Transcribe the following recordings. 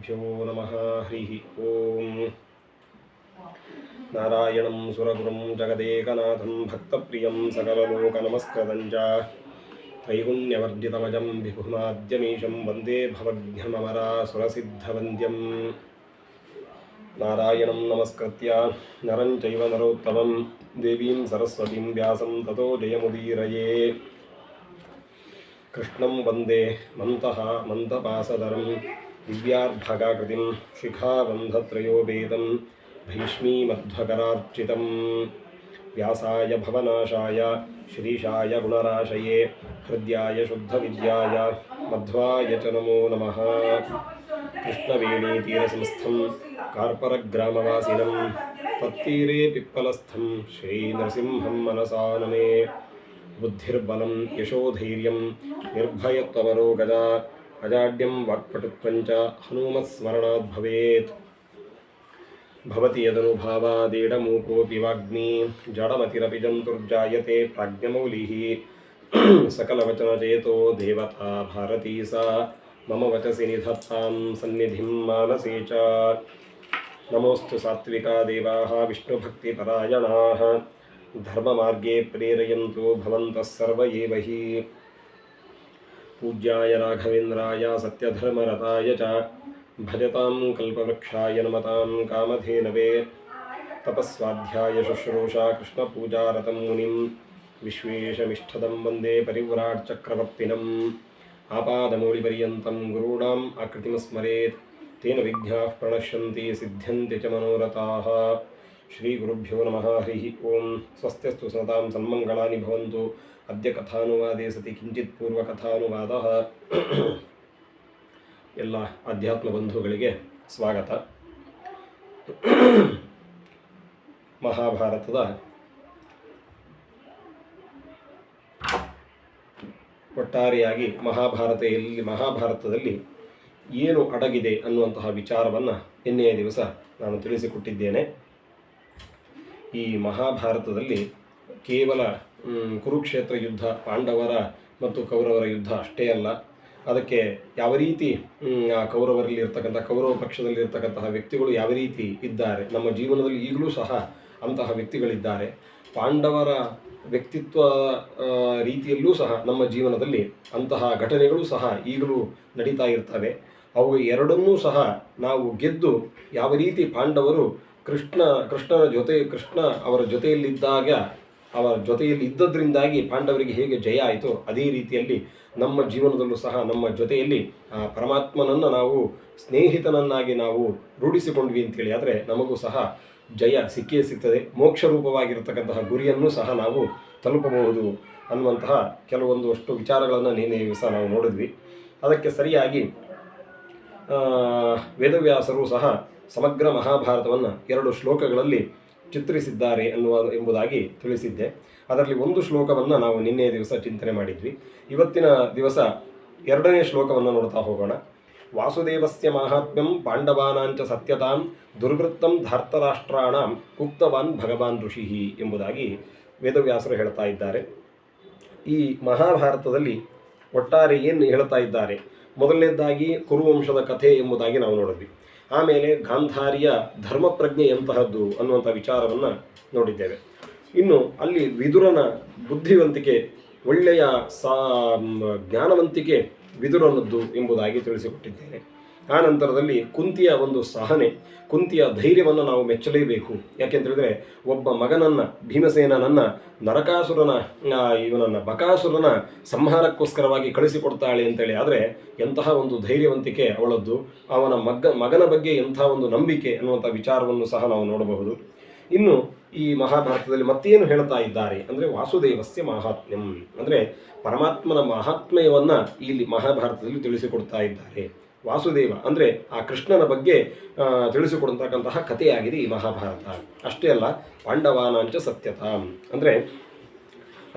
भ्यो नमः हरिः ॐ नारायणं सुरगुरुं जगदेकनाथं भक्तप्रियं सकललोकनमस्कृतं च त्रैगुण्यवर्जितमजं विपुनाद्यमीशं वन्दे भवद्भ्यमरासुरसिद्धवन्द्यं नारायणं नमस्कृत्य नरं चैव नरोत्तमं देवीं सरस्वतीं व्यासं ततो जयमुदीरये कृष्णं वन्दे मन्तः मन्तपासधरं दिव्यार्धकाकृतिं शिखाबन्धत्रयोभेदं व्यासाय भवनाशाय श्रीशाय गुणराशये, हृद्याय शुद्धविद्याय, मध्वाय च नमो नमः। कृष्णवेणीतीरसंस्थं, कार्परग्रामवासिनं, तत्तीरे पिप्पलस्थं, श्रीनृसिंहं मनसा नमे। बुद्धिर्बलं, यशोधैर्यं, निर्भयत्वमरोगजा అజాడ్యం వాక్పటుత్వంచ హనుమస్మరణాద్ భవేత్. భవతి యదనుభావాదేడమూకోపి వాగ్మీ జడమతిరపి జంతుర్జాయతే ప్రాజ్ఞమౌలి. సకలవచనచేతో దేవతా భారతీ సా మమ వచసి నిధత్తాం సన్నిధిం మానసే చ. నమోస్తు సాత్వికా దేవా విష్ణుభక్తిపరాయణా. ధర్మమార్గే ప్రేరయంతో భవంతః సర్వ ఏవ హి पूज्याय राघवेन्द्राय सत्यधर्मरताय च। भजतां कल्पवृक्षाय नमतां कामधेनवे। तपस्वाध्याय शुश्रूषा कृष्णपूजारतं मुनिं। विश्वेशमिष्ठदं वंदे परिव्राट्चक्रवर्तिनम् आपादमौलिपर्यन्तं गुरूणाम् आकृतिं स्मरेत् तेन विघ्नाः प्रणश्यन्ति, सिद्ध्यन्ति च मनोरथाः। श्रीगुरुभ्यो नमः, हरिः ओं स्वस्त्यस्तु सतां सन्मङ्गलानि भवन्तु। ಅದ್ಯ ಕಥಾನುವಾದೇ ಸತಿ ಕಿಂಚಿತ್ ಪೂರ್ವ ಕಥಾನುವಾದ ಎಲ್ಲ ಆಧ್ಯಾತ್ಮ ಬಂಧುಗಳಿಗೆ ಸ್ವಾಗತ. ಮಹಾಭಾರತದ ಒಟ್ಟಾರೆಯಾಗಿ ಮಹಾಭಾರತೆಯಲ್ಲಿ ಮಹಾಭಾರತದಲ್ಲಿ ಏನು ಅಡಗಿದೆ ಅನ್ನುವಂತಹ ವಿಚಾರವನ್ನು ನಿನ್ನೆಯ ದಿವಸ ನಾನು ತಿಳಿಸಿಕೊಟ್ಟಿದ್ದೇನೆ. ಈ ಮಹಾಭಾರತದಲ್ಲಿ ಕೇವಲ ಕುರುಕ್ಷೇತ್ರ ಯುದ್ಧ, ಪಾಂಡವರ ಮತ್ತು ಕೌರವರ ಯುದ್ಧ ಅಷ್ಟೇ ಅಲ್ಲ. ಅದಕ್ಕೆ ಯಾವ ರೀತಿ ಆ ಕೌರವರಲ್ಲಿ ಇರ್ತಕ್ಕಂಥ, ಕೌರವ ಪಕ್ಷದಲ್ಲಿ ಇರ್ತಕ್ಕಂತಹ ವ್ಯಕ್ತಿಗಳು ಯಾವ ರೀತಿ ಇದ್ದಾರೆ? ನಮ್ಮ ಜೀವನದಲ್ಲಿ ಈಗಲೂ ಸಹ ಅಂತಹ ವ್ಯಕ್ತಿಗಳಿದ್ದಾರೆ. ಪಾಂಡವರ ವ್ಯಕ್ತಿತ್ವ ರೀತಿಯಲ್ಲೂ ಸಹ ನಮ್ಮ ಜೀವನದಲ್ಲಿ ಅಂತಹ ಘಟನೆಗಳು ಸಹ ಈಗಲೂ ನಡೀತಾ ಇರ್ತವೆ. ಅವು ಎರಡನ್ನೂ ಸಹ ನಾವು ಗೆದ್ದು ಯಾವ ರೀತಿ ಪಾಂಡವರು ಕೃಷ್ಣ ಕೃಷ್ಣನ ಜೊತೆ, ಕೃಷ್ಣ ಅವರ ಜೊತೆಯಲ್ಲಿದ್ದಾಗ ಅವರ ಜೊತೆಯಲ್ಲಿ ಇದ್ದದ್ರಿಂದಾಗಿ ಪಾಂಡವರಿಗೆ ಹೇಗೆ ಜಯ ಆಯಿತು ಅದೇ ರೀತಿಯಲ್ಲಿ ನಮ್ಮ ಜೀವನದಲ್ಲೂ ಸಹ ನಮ್ಮ ಜೊತೆಯಲ್ಲಿ, ಆ, ಪರಮಾತ್ಮನನ್ನು ನಾವು, ಸ್ನೇಹಿತನನ್ನಾಗಿ ನಾವು ರೂಢಿಸಿಕೊಂಡ್ವಿ ಅಂತೇಳಿ ಆದರೆ ನಮಗೂ ಸಹ ಜಯ ಸಿಕ್ಕೇ ಸಿಗ್ತದೆ. ಮೋಕ್ಷ ರೂಪವಾಗಿರತಕ್ಕಂತಹ ಗುರಿಯನ್ನು ಸಹ ನಾವು ತಲುಪಬಹುದು ಅನ್ನುವಂತಹ ಕೆಲವೊಂದು ಅಷ್ಟು ವಿಚಾರಗಳನ್ನು ನಿನ್ನೆ ದಿವಸ ನಾವು ನೋಡಿದ್ವಿ. ಅದಕ್ಕೆ ಸರಿಯಾಗಿ ವೇದವ್ಯಾಸರು ಸಹ ಸಮಗ್ರ ಮಹಾಭಾರತವನ್ನು ಎರಡು ಶ್ಲೋಕಗಳಲ್ಲಿ ಚಿತ್ರಿಸಿದ್ದಾರೆ ಅನ್ನುವ ಎಂಬುದಾಗಿ ತಿಳಿಸಿದ್ದೆ. ಅದರಲ್ಲಿ ಒಂದು ಶ್ಲೋಕವನ್ನು ನಾವು ನಿನ್ನೆಯ ದಿವಸ ಚಿಂತನೆ ಮಾಡಿದ್ವಿ. ಇವತ್ತಿನ ದಿವಸ ಎರಡನೇ ಶ್ಲೋಕವನ್ನು ನೋಡ್ತಾ ಹೋಗೋಣ. ವಾಸುದೇವಸ್ಯ ಮಾಹಾತ್ಮ್ಯಂ ಪಾಂಡವಾನಾಂಚ ಸತ್ಯತಾಂ ದುರ್ವೃತ್ತಂ ಧಾರ್ತರಾಷ್ಟ್ರಾಣ ಉಕ್ತವಾನ್ ಭಗವಾನ್ ಋಷಿ ಎಂಬುದಾಗಿ ವೇದವ್ಯಾಸರು ಹೇಳ್ತಾ ಇದ್ದಾರೆ. ಈ ಮಹಾಭಾರತದಲ್ಲಿ ಒಟ್ಟಾರೆ ಏನು ಹೇಳ್ತಾ ಇದ್ದಾರೆ? ಮೊದಲನೇದಾಗಿ ಕುರುವಂಶದ ಕಥೆ ಎಂಬುದಾಗಿ ನಾವು ನೋಡಿದ್ವಿ. ಆಮೇಲೆ ಗಾಂಧಾರಿಯ ಧರ್ಮಪ್ರಜ್ಞೆ ಎಂತಹದ್ದು ಅನ್ನುವಂಥ ವಿಚಾರವನ್ನು ನೋಡಿದ್ದೇವೆ. ಇನ್ನು ಅಲ್ಲಿ ವಿದುರನ ಬುದ್ಧಿವಂತಿಕೆ, ಒಳ್ಳೆಯ ಸಾ ಜ್ಞಾನವಂತಿಕೆ ವಿದುರನದ್ದು ಎಂಬುದಾಗಿ ತಿಳಿಸಿಕೊಟ್ಟಿದ್ದೇನೆ. ಆ ನಂತರದಲ್ಲಿ ಕುಂತಿಯ ಒಂದು ಸಹನೆ, ಕುಂತಿಯ ಧೈರ್ಯವನ್ನು ನಾವು ಮೆಚ್ಚಲೇಬೇಕು. ಯಾಕೆಂತೇಳಿದ್ರೆ ಒಬ್ಬ ಮಗನನ್ನ, ಭೀಮಸೇನನನ್ನ ನರಕಾಸುರನ ಇವನನ್ನು ಬಕಾಸುರನ ಸಂಹಾರಕ್ಕೋಸ್ಕರವಾಗಿ ಕಳಿಸಿಕೊಡ್ತಾಳೆ ಅಂತೇಳಿ ಆದರೆ, ಎಂತಹ ಒಂದು ಧೈರ್ಯವಂತಿಕೆ ಅವಳದ್ದು, ಅವನ ಮಗ, ಮಗನ ಬಗ್ಗೆ ಎಂಥ ಒಂದು ನಂಬಿಕೆ ಅನ್ನುವಂಥ ವಿಚಾರವನ್ನು ಸಹ ನಾವು ನೋಡಬಹುದು. ಇನ್ನು ಈ ಮಹಾಭಾರತದಲ್ಲಿ ಮತ್ತೇನು ಹೇಳ್ತಾ ಇದ್ದಾರೆ? ಅಂದರೆ ವಾಸುದೇವಸ್ಯ ಮಹಾತ್ಮ್ಯಂ. ಅಂದರೆ ಪರಮಾತ್ಮನ ಮಹಾತ್ಮ್ಯವನ್ನು ಇಲ್ಲಿ ಮಹಾಭಾರತದಲ್ಲಿ ತಿಳಿಸಿಕೊಡ್ತಾ ಇದ್ದಾರೆ. ವಾಸುದೇವ. ಅಂದರೆ ಆ ಕೃಷ್ಣನ ಬಗ್ಗೆ ತಿಳಿಸಿಕೊಡತಕ್ಕಂತಹ ಕಥೆಯಾಗಿದೆ ಈ ಮಹಾಭಾರತ. ಅಷ್ಟೇ ಅಲ್ಲ, ಪಾಂಡವಾನಾಂಚ ಸತ್ಯತಾಂ ಅಂದರೆ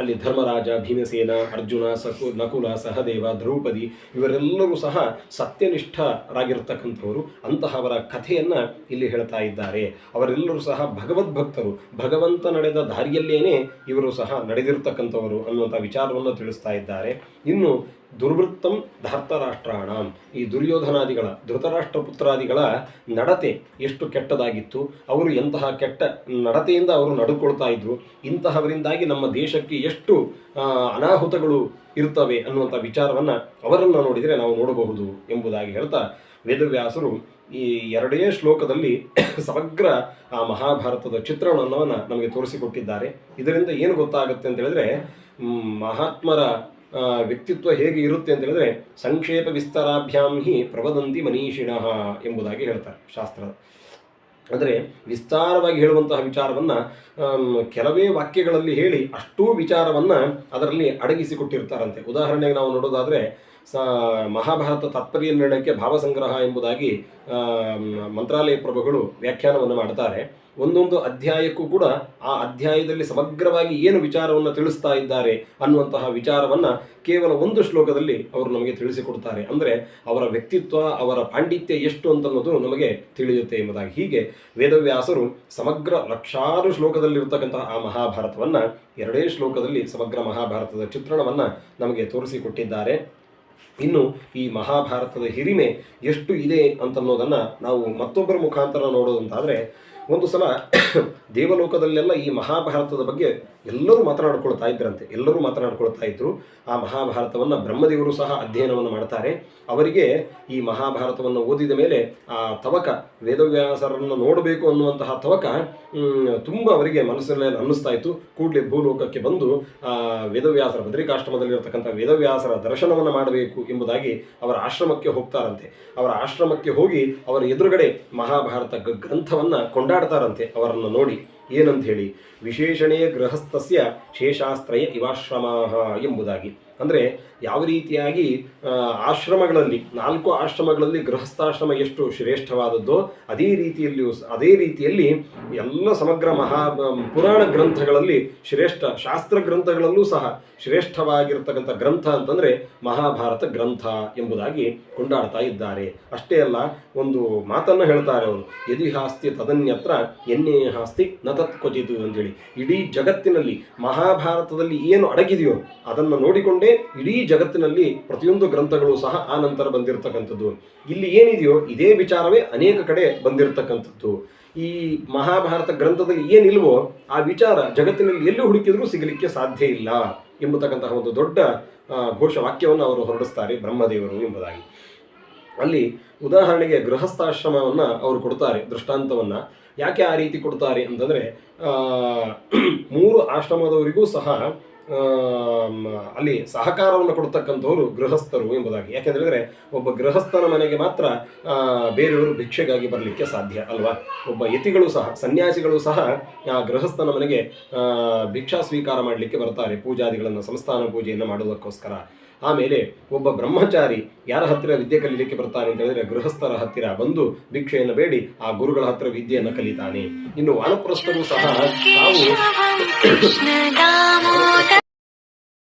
ಅಲ್ಲಿ ಧರ್ಮರಾಜ, ಭೀಮಸೇನ, ಅರ್ಜುನ, ಸಕು, ನಕುಲ, ಸಹದೇವ, ದ್ರೌಪದಿ ಇವರೆಲ್ಲರೂ ಸಹ ಸತ್ಯನಿಷ್ಠರಾಗಿರ್ತಕ್ಕಂಥವರು. ಅಂತಹವರ ಕಥೆಯನ್ನು ಇಲ್ಲಿ ಹೇಳ್ತಾ ಇದ್ದಾರೆ. ಅವರೆಲ್ಲರೂ ಸಹ ಭಗವದ್ಭಕ್ತರು. ಭಗವಂತ ನಡೆದ ದಾರಿಯಲ್ಲೇನೆ ಇವರು ಸಹ ನಡೆದಿರ್ತಕ್ಕಂಥವರು ಅನ್ನುವಂಥ ವಿಚಾರವನ್ನು ತಿಳಿಸ್ತಾ ಇದ್ದಾರೆ. ಇನ್ನು ದುರ್ವೃತ್ತಂ ಧರ್ತರಾಷ್ಟ್ರಾಣಂ. ಈ ದುರ್ಯೋಧನಾದಿಗಳ, ಧೃತರಾಷ್ಟ್ರಪುತ್ರಾದಿಗಳ ನಡತೆ ಎಷ್ಟು ಕೆಟ್ಟದಾಗಿತ್ತು, ಅವರು ಎಂತಹ ಕೆಟ್ಟ ನಡತೆಯಿಂದ ಅವರು ನಡ್ಕೊಳ್ತಾ ಇದ್ರು, ಇಂತಹವರಿಂದಾಗಿ ನಮ್ಮ ದೇಶಕ್ಕೆ ಎಷ್ಟು ಅನಾಹುತಗಳು ಇರ್ತವೆ ಅನ್ನುವಂಥ ವಿಚಾರವನ್ನು ಅವರನ್ನು ನೋಡಿದರೆ ನಾವು ನೋಡಬಹುದು ಎಂಬುದಾಗಿ ಹೇಳ್ತಾ ವೇದವ್ಯಾಸರು ಈ ಎರಡೇ ಶ್ಲೋಕದಲ್ಲಿ ಸಮಗ್ರ ಆ ಮಹಾಭಾರತದ ಚಿತ್ರಣವನ್ನು ನಮಗೆ ತೋರಿಸಿಕೊಟ್ಟಿದ್ದಾರೆ. ಇದರಿಂದ ಏನು ಗೊತ್ತಾಗುತ್ತೆ ಅಂತ ಹೇಳಿದ್ರೆ ಮಹಾತ್ಮರ ವ್ಯಕ್ತಿತ್ವ ಹೇಗೆ ಇರುತ್ತೆ ಅಂತ ಹೇಳಿದ್ರೆ, ಸಂಕ್ಷೇಪ ವಿಸ್ತಾರಾಭ್ಯಾಂ ಹಿ ಪ್ರವದಂತಿ ಮನೀಷಿಣ ಎಂಬುದಾಗಿ ಹೇಳ್ತಾರೆ ಶಾಸ್ತ್ರ ಅಂದರೆ ವಿಸ್ತಾರವಾಗಿ ಹೇಳುವಂತಹ ವಿಚಾರವನ್ನು ಕೆಲವೇ ವಾಕ್ಯಗಳಲ್ಲಿ ಹೇಳಿ ಅಷ್ಟೂ ವಿಚಾರವನ್ನು ಅದರಲ್ಲಿ ಅಡಗಿಸಿಕೊಟ್ಟಿರ್ತಾರಂತೆ. ಉದಾಹರಣೆಗೆ ನಾವು ನೋಡೋದಾದರೆ ಸ ಮಹಾಭಾರತ ತಾತ್ಪರ್ಯ ನಿರ್ಣಯಕ್ಕೆ ಭಾವಸಂಗ್ರಹ ಎಂಬುದಾಗಿ ಮಂತ್ರಾಲಯ ಪ್ರಭುಗಳು ವ್ಯಾಖ್ಯಾನವನ್ನು ಮಾಡ್ತಾರೆ. ಒಂದೊಂದು ಅಧ್ಯಾಯಕ್ಕೂ ಕೂಡ ಆ ಅಧ್ಯಾಯದಲ್ಲಿ ಸಮಗ್ರವಾಗಿ ಏನು ವಿಚಾರವನ್ನು ತಿಳಿಸ್ತಾ ಇದ್ದಾರೆ ಅನ್ನುವಂತಹ ವಿಚಾರವನ್ನು ಕೇವಲ ಒಂದು ಶ್ಲೋಕದಲ್ಲಿ ಅವರು ನಮಗೆ ತಿಳಿಸಿಕೊಡ್ತಾರೆ. ಅಂದರೆ ಅವರ ವ್ಯಕ್ತಿತ್ವ, ಅವರ ಪಾಂಡಿತ್ಯ ಎಷ್ಟು ಅಂತನ್ನೋದು ನಮಗೆ ತಿಳಿಯುತ್ತೆ ಎಂಬುದಾಗಿ. ಹೀಗೆ ವೇದವ್ಯಾಸರು ಸಮಗ್ರ ಲಕ್ಷಾರು ಶ್ಲೋಕದಲ್ಲಿರ್ತಕ್ಕಂತಹ ಆ ಮಹಾಭಾರತವನ್ನು ಎರಡೇ ಶ್ಲೋಕದಲ್ಲಿ ಸಮಗ್ರ ಮಹಾಭಾರತದ ಚಿತ್ರಣವನ್ನು ನಮಗೆ ತೋರಿಸಿಕೊಟ್ಟಿದ್ದಾರೆ. ಇನ್ನು ಈ ಮಹಾಭಾರತದ ಹಿರಿಮೆ ಎಷ್ಟು ಇದೆ ಅಂತನ್ನೋದನ್ನು ನಾವು ಮತ್ತೊಬ್ಬರ ಮುಖಾಂತರ ನೋಡೋದಂತಾದರೆ ಒಂದು ಸಲ ದೇವಲೋಕದಲ್ಲೆಲ್ಲ ಈ ಮಹಾಭಾರತದ ಬಗ್ಗೆ ಎಲ್ಲರೂ ಮಾತನಾಡ್ಕೊಳ್ತಾ ಇದ್ರಂತೆ ಎಲ್ಲರೂ ಮಾತನಾಡ್ಕೊಳ್ತಾ ಇದ್ರು. ಆ ಮಹಾಭಾರತವನ್ನು ಬ್ರಹ್ಮದೇವರು ಸಹ ಅಧ್ಯಯನವನ್ನು ಮಾಡ್ತಾರೆ. ಅವರಿಗೆ ಈ ಮಹಾಭಾರತವನ್ನು ಓದಿದ ಮೇಲೆ ಆ ತವಕ, ವೇದವ್ಯಾಸರನ್ನು ನೋಡಬೇಕು ಅನ್ನುವಂತಹ ತವಕ ತುಂಬ ಅವರಿಗೆ ಮನಸ್ಸಿನಲ್ಲಿ ಅನ್ನಿಸ್ತಾ ಇತ್ತು. ಕೂಡಲೇ ಭೂಲೋಕಕ್ಕೆ ಬಂದು, ಆ, ವೇದವ್ಯಾಸರ ಬದ್ರಿಕಾಶ್ರಮದಲ್ಲಿರತಕ್ಕಂಥ ವೇದವ್ಯಾಸರ ದರ್ಶನವನ್ನು ಮಾಡಬೇಕು ಎಂಬುದಾಗಿ ಅವರ ಆಶ್ರಮಕ್ಕೆ ಹೋಗ್ತಾರಂತೆ. ಅವರ ಆಶ್ರಮಕ್ಕೆ ಹೋಗಿ ಅವರ ಎದುರುಗಡೆ ಮಹಾಭಾರತ ಗ್ರಂಥವನ್ನು ಗ್ರಂಥವನ್ನ ಕೊಂಡಾಡ್ತಾರಂತೆ ಅವರನ್ನು ನೋಡಿ. ಏನಂತ ಹೇಳಿ ವಿಶೇಷಣೆಯ ಗೃಹಸ್ಥಸ್ಯ ಶೇಷಾಸ್ತ್ರಯ ಇವಾಶ್ರಮ ಎಂಬುದಾಗಿ. ಅಂದರೆ ಯಾವ ರೀತಿಯಾಗಿ ಆಶ್ರಮಗಳಲ್ಲಿ, ನಾಲ್ಕು ಆಶ್ರಮಗಳಲ್ಲಿ ಗೃಹಸ್ಥಾಶ್ರಮ ಎಷ್ಟು ಶ್ರೇಷ್ಠವಾದದ್ದೋ, ಅದೇ ರೀತಿಯಲ್ಲಿಯೂ ಅದೇ ರೀತಿಯಲ್ಲಿ ಎಲ್ಲ ಸಮಗ್ರ ಮಹಾ ಪುರಾಣ ಗ್ರಂಥಗಳಲ್ಲಿ ಶ್ರೇಷ್ಠ, ಶಾಸ್ತ್ರ ಗ್ರಂಥಗಳಲ್ಲೂ ಸಹ ಶ್ರೇಷ್ಠವಾಗಿರ್ತಕ್ಕಂಥ ಗ್ರಂಥ ಅಂತಂದರೆ ಮಹಾಭಾರತ ಗ್ರಂಥ ಎಂಬುದಾಗಿ ಕೊಂಡಾಡ್ತಾ ಇದ್ದಾರೆ. ಅಷ್ಟೇ ಅಲ್ಲ, ಒಂದು ಮಾತನ್ನು ಹೇಳ್ತಾರೆ ಅವರು, ಯದಿ ಹಾಸ್ತಿ ತದನ್ಯತ್ರ, ಎನ್ನೇ ಹಾಸ್ತಿ ನ ತತ್ಕೊಚಿತು ಅಂತೇಳಿ. ಇಡೀ ಜಗತ್ತಿನಲ್ಲಿ ಮಹಾಭಾರತದಲ್ಲಿ ಏನು ಅಡಗಿದೆಯೋ ಅದನ್ನು ನೋಡಿಕೊಂಡೇ ಇಡೀ ಜಗತ್ತಿನಲ್ಲಿ ಪ್ರತಿಯೊಂದು ಗ್ರಂಥಗಳು ಸಹ ಆ ನಂತರ ಬಂದಿರತಕ್ಕಂಥದ್ದು. ಇಲ್ಲಿ ಏನಿದೆಯೋ ಇದೇ ವಿಚಾರವೇ ಅನೇಕ ಕಡೆ ಬಂದಿರತಕ್ಕಂಥದ್ದು. ಈ ಮಹಾಭಾರತ ಗ್ರಂಥದಲ್ಲಿ ಏನಿಲ್ವೋ ಆ ವಿಚಾರ ಜಗತ್ತಿನಲ್ಲಿ ಎಲ್ಲಿ ಹುಡುಕಿದ್ರೂ ಸಿಗಲಿಕ್ಕೆ ಸಾಧ್ಯ ಇಲ್ಲ ಎಂಬತಕ್ಕಂತಹ ಒಂದು ದೊಡ್ಡ ಘೋಷ ವಾಕ್ಯವನ್ನು ಅವರು ಹೊರಡಿಸ್ತಾರೆ ಬ್ರಹ್ಮದೇವರು ಎಂಬುದಾಗಿ. ಅಲ್ಲಿ ಉದಾಹರಣೆಗೆ ಗೃಹಸ್ಥಾಶ್ರಮವನ್ನು ಅವರು ಕೊಡ್ತಾರೆ, ದೃಷ್ಟಾಂತವನ್ನು. ಯಾಕೆ ಆ ರೀತಿ ಕೊಡ್ತಾರೆ ಅಂತಂದರೆ ಮೂರು ಆಶ್ರಮದವರಿಗೂ ಸಹ ಅಲ್ಲಿ ಸಹಕಾರವನ್ನು ಕೊಡ್ತಕ್ಕಂಥವ್ರು ಗೃಹಸ್ಥರು ಎಂಬುದಾಗಿ. ಯಾಕೆಂದ್ರೆ ಒಬ್ಬ ಗೃಹಸ್ಥನ ಮನೆಗೆ ಮಾತ್ರ ಬೇರೆಯವರು ಭಿಕ್ಷೆಗಾಗಿ ಬರಲಿಕ್ಕೆ ಸಾಧ್ಯ ಅಲ್ವಾ? ಒಬ್ಬ ಯತಿಗಳು ಸಹ, ಸನ್ಯಾಸಿಗಳು ಸಹ, ಆ ಗೃಹಸ್ಥನ ಮನೆಗೆ ಭಿಕ್ಷಾ ಸ್ವೀಕಾರ ಮಾಡಲಿಕ್ಕೆ ಬರ್ತಾರೆ. ಪೂಜಾದಿಗಳನ್ನು, ಸಂಸ್ಥಾನ ಪೂಜೆಯನ್ನು ಮಾಡೋದಕ್ಕೋಸ್ಕರ ಆಮೇಲೆ ಒಬ್ಬ ಬ್ರಹ್ಮಚಾರಿ ಯಾರ ಹತ್ತಿರ ವಿದ್ಯೆ ಕಲೀಲಿಕ್ಕೆ ಬರ್ತಾನೆ ಅಂತ ಹೇಳಿದ್ರೆ ಗೃಹಸ್ಥರ ಹತ್ತಿರ ಬಂದು ಭಿಕ್ಷೆಯನ್ನು ಬೇಡಿ, ಆ ಗುರುಗಳ ಹತ್ತಿರ ವಿದ್ಯೆಯನ್ನು ಕಲಿತಾನೆ. ಇನ್ನು ವಾನಪ್ರಸ್ಥರು ಸಹ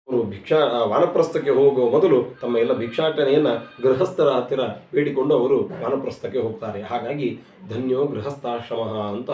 ಅವರು ಭಿಕ್ಷಾ ವಾನಪ್ರಸ್ಥಕ್ಕೆ ಹೋಗುವ ಮೊದಲು ತಮ್ಮ ಎಲ್ಲ ಭಿಕ್ಷಾಟನೆಯನ್ನು ಗೃಹಸ್ಥರ ಹತ್ತಿರ ಬೇಡಿಕೊಂಡು ಅವರು ವಾನಪ್ರಸ್ಥಕ್ಕೆ ಹೋಗ್ತಾರೆ. ಹಾಗಾಗಿ ಧನ್ಯೋ ಗೃಹಸ್ಥಾಶ್ರಮ ಅಂತ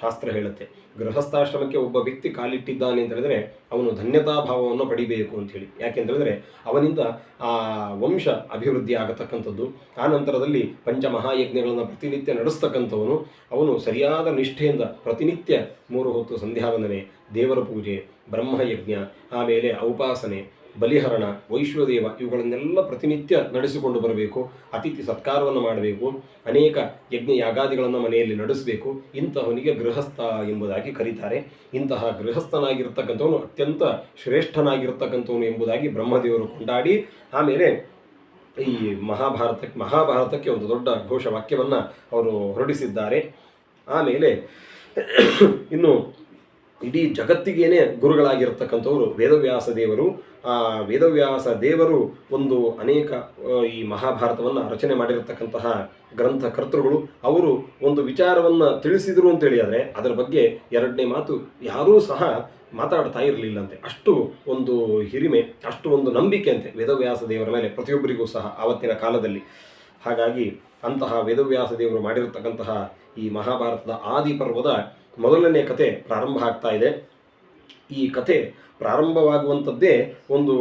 ಶಾಸ್ತ್ರ ಹೇಳುತ್ತೆ. ಗೃಹಸ್ಥಾಶ್ರಮಕ್ಕೆ ಒಬ್ಬ ವ್ಯಕ್ತಿ ಕಾಲಿಟ್ಟಿದ್ದಾನೆ ಅಂತ ಹೇಳಿದ್ರೆ ಅವನು ಧನ್ಯತಾ ಭಾವವನ್ನು ಪಡಿಬೇಕು ಅಂತ ಹೇಳಿ. ಯಾಕೆಂತೇಳಿದ್ರೆ ಅವನಿಂದ ಆ ವಂಶ ಅಭಿವೃದ್ಧಿ ಆಗತಕ್ಕಂಥದ್ದು. ಆ ನಂತರದಲ್ಲಿ ಪಂಚಮಹಾಯಜ್ಞಗಳನ್ನು ಪ್ರತಿನಿತ್ಯ ನಡೆಸ್ತಕ್ಕಂಥವನು. ಅವನು ಸರಿಯಾದ ನಿಷ್ಠೆಯಿಂದ ಪ್ರತಿನಿತ್ಯ ಮೂರು ಹೊತ್ತು ಸಂಧ್ಯಾವಂದನೆ, ದೇವರ ಪೂಜೆ, ಬ್ರಹ್ಮಯಜ್ಞ, ಆಮೇಲೆ ಔಪಾಸನೆ ಬಲಿಹರಣ, ವೈಶ್ವದೇವ ಇವುಗಳನ್ನೆಲ್ಲ ಪ್ರತಿನಿತ್ಯ ನಡೆಸಿಕೊಂಡು ಬರಬೇಕು, ಅತಿಥಿ ಸತ್ಕಾರವನ್ನು ಮಾಡಬೇಕು, ಅನೇಕ ಯಜ್ಞ ಯಾಗಾದಿಗಳನ್ನು ಮನೆಯಲ್ಲಿ ನಡೆಸಬೇಕು, ಇಂತಹವನಿಗೆ ಗೃಹಸ್ಥ ಎಂಬುದಾಗಿ ಕರೀತಾರೆ. ಇಂತಹ ಗೃಹಸ್ಥನಾಗಿರ್ತಕ್ಕಂಥವನು ಅತ್ಯಂತ ಶ್ರೇಷ್ಠನಾಗಿರ್ತಕ್ಕಂಥವನು ಎಂಬುದಾಗಿ ಬ್ರಹ್ಮದೇವರು ಕೊಂಡಾಡಿ, ಆಮೇಲೆ ಈ ಮಹಾಭಾರತಕ್ಕೆ ಮಹಾಭಾರತಕ್ಕೆ ಒಂದು ದೊಡ್ಡ ಘೋಷವಾಕ್ಯವನ್ನು ಅವರು ಹೊರಡಿಸಿದ್ದಾರೆ. ಆಮೇಲೆ, ಇನ್ನು ಇಡೀ ಜಗತ್ತಿಗೇನೆ ಗುರುಗಳಾಗಿರ್ತಕ್ಕಂಥವರು ವೇದವ್ಯಾಸ ದೇವರು. ಆ ವೇದವ್ಯಾಸ ದೇವರು ಒಂದು ಅನೇಕ ಈ ಮಹಾಭಾರತವನ್ನು ರಚನೆ ಮಾಡಿರತಕ್ಕಂತಹ ಗ್ರಂಥ ಕರ್ತೃಗಳು. ಅವರು ಒಂದು ವಿಚಾರವನ್ನು ತಿಳಿಸಿದರು ಅಂತೇಳಿ ಆದರೆ ಅದರ ಬಗ್ಗೆ ಎರಡನೇ ಮಾತು ಯಾರೂ ಸಹ ಮಾತಾಡ್ತಾ ಇರಲಿಲ್ಲಂತೆ. ಅಷ್ಟು ಒಂದು ಹಿರಿಮೆ, ಅಷ್ಟು ಒಂದು ನಂಬಿಕೆ ಅಂತೆ ವೇದವ್ಯಾಸ ದೇವರ ಮೇಲೆ ಪ್ರತಿಯೊಬ್ಬರಿಗೂ ಸಹ ಆವತ್ತಿನ ಕಾಲದಲ್ಲಿ. ಹಾಗಾಗಿ ಅಂತಹ ವೇದವ್ಯಾಸ ದೇವರು ಮಾಡಿರತಕ್ಕಂತಹ ಈ ಮಹಾಭಾರತದ ಆದಿ ಪರ್ವದ ಮೊದಲನೇ ಕತೆ ಪ್ರಾರಂಭ ಆಗ್ತಾ ಇದೆ. ಈ ಕಥೆ ಪ್ರಾರಂಭವಾಗುವಂಥದ್ದೇ ಒಂದು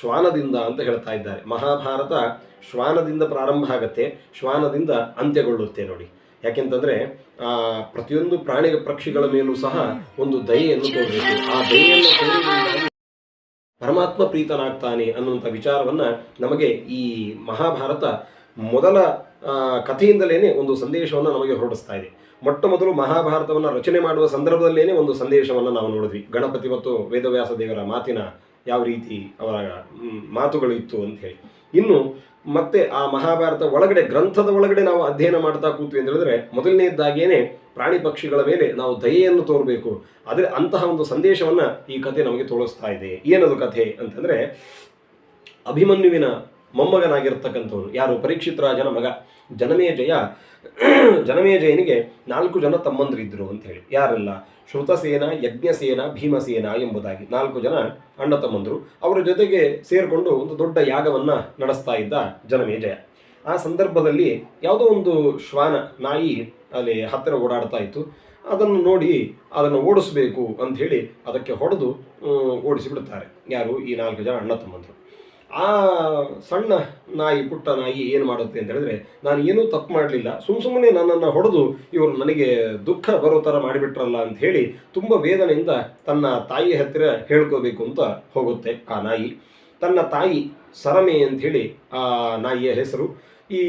ಶ್ವಾನದಿಂದ ಅಂತ ಹೇಳ್ತಾ ಇದ್ದಾರೆ. ಮಹಾಭಾರತ ಶ್ವಾನದಿಂದ ಪ್ರಾರಂಭ ಆಗತ್ತೆ, ಶ್ವಾನದಿಂದ ಅಂತ್ಯಗೊಳ್ಳುತ್ತೆ ನೋಡಿ. ಯಾಕೆಂತಂದ್ರೆ, ಆ, ಪ್ರತಿಯೊಂದು ಪ್ರಾಣಿ ಪಕ್ಷಿಗಳ ಮೇಲೂ ಸಹ ಒಂದು ದಯೆಯನ್ನು ತೋರಬೇಕು ಆ ದಯೆಯನ್ನು ಪರಮಾತ್ಮ ಪ್ರೀತನಾಗ್ತಾನೆ ಅನ್ನುವಂಥ ವಿಚಾರವನ್ನ ನಮಗೆ ಈ ಮಹಾಭಾರತ ಮೊದಲ ಕಥೆಯಿಂದಲೇ ಒಂದು ಸಂದೇಶವನ್ನು ನಮಗೆ ಹೊರಡಿಸ್ತಾ ಇದೆ. ಮೊಟ್ಟ ಮೊದಲು ಮಹಾಭಾರತವನ್ನು ರಚನೆ ಮಾಡುವ ಸಂದರ್ಭದಲ್ಲೇನೆ ಒಂದು ಸಂದೇಶವನ್ನು ನಾವು ನೋಡಿದ್ವಿ. ಗಣಪತಿ ಮತ್ತು ವೇದವ್ಯಾಸ ದೇವರ ಮಾತಿನ ಯಾವ ರೀತಿ ಅವರ ಮಾತುಗಳು ಇತ್ತು ಅಂತ ಹೇಳಿ. ಇನ್ನು ಮತ್ತೆ ಆ ಮಹಾಭಾರತ ಒಳಗಡೆ, ಗ್ರಂಥದ ಒಳಗಡೆ ನಾವು ಅಧ್ಯಯನ ಮಾಡ್ತಾ ಕೂತ್ವಿ ಅಂತ ಹೇಳಿದ್ರೆ ಮೊದಲನೇದಾಗೇನೆ ಪ್ರಾಣಿ ಪಕ್ಷಿಗಳ ಮೇಲೆ ನಾವು ದಯೆಯನ್ನು ತೋರಬೇಕು. ಆದರೆ ಅಂತಹ ಒಂದು ಸಂದೇಶವನ್ನು ಈ ಕಥೆ ನಮಗೆ ತೋರಿಸ್ತಾ ಇದೆ. ಏನದು ಕಥೆ ಅಂತಂದರೆ, ಅಭಿಮನ್ಯುವಿನ ಮೊಮ್ಮಗನಾಗಿರ್ತಕ್ಕಂಥವನು. ಯಾರು? ಪರೀಕ್ಷಿತ್ ರಾಜನ ಮಗ. ಜನಮೇಜಯ, ಜನಮೇಜಯನಿಗೆ ನಾಲ್ಕು ಜನ ತಮ್ಮಂದರಿದ್ದರು ಅಂತ ಹೇಳಿ. ಯಾರೆಲ್ಲ? ಶ್ರುತಸೇನ, ಯಜ್ಞಸೇನ, ಭೀಮಸೇನ ಎಂಬುದಾಗಿ. ನಾಲ್ಕು ಜನ ಅಣ್ಣ ತಮ್ಮಂದರು. ಅವರ ಜೊತೆಗೆ ಸೇರಿಕೊಂಡು ಒಂದು ದೊಡ್ಡ ಯಾಗವನ್ನ ನಡೆಸ್ತಾ ಇದ್ದ ಜನಮೇಜಯ. ಆ ಸಂದರ್ಭದಲ್ಲಿ ಯಾವುದೋ ಒಂದು ಶ್ವಾನ, ನಾಯಿ ಅಲ್ಲಿ ಹತ್ತಿರ ಓಡಾಡ್ತಾ ಇತ್ತು. ಅದನ್ನು ನೋಡಿ ಅದನ್ನು ಓಡಿಸ್ಬೇಕು ಅಂತ ಹೇಳಿ ಅದಕ್ಕೆ ಹೊಡೆದು ಓಡಿಸಿಬಿಡ್ತಾರೆ ಯಾರು? ಈ ನಾಲ್ಕು ಜನ ಅಣ್ಣ ತಮ್ಮಂದರು. ಆ ಸಣ್ಣ ನಾಯಿ, ಪುಟ್ಟ ನಾಯಿ ಏನು ಮಾಡುತ್ತೆ ಅಂತ ಹೇಳಿದ್ರೆ, ನಾನು ಏನೂ ತಪ್ಪು ಮಾಡಲಿಲ್ಲ. ಸುಮ್ಮ ಸುಮ್ಮನೆ ನನ್ನನ್ನು ಹೊಡೆದು ಇವರು ನನಗೆ ದುಃಖ ಬರೋ ಥರ ಮಾಡಿಬಿಟ್ರಲ್ಲ ಅಂತ ಹೇಳಿ ತುಂಬ ವೇದನೆಯಿಂದ ತನ್ನ ತಾಯಿಯ ಹತ್ತಿರ ಹೇಳ್ಕೋಬೇಕು ಅಂತ ಹೋಗುತ್ತೆ ಆ ನಾಯಿ. ತನ್ನ ತಾಯಿ ಸರಮೆ ಅಂತ ಹೇಳಿ ಆ ನಾಯಿಯ ಹೆಸರು. ಈ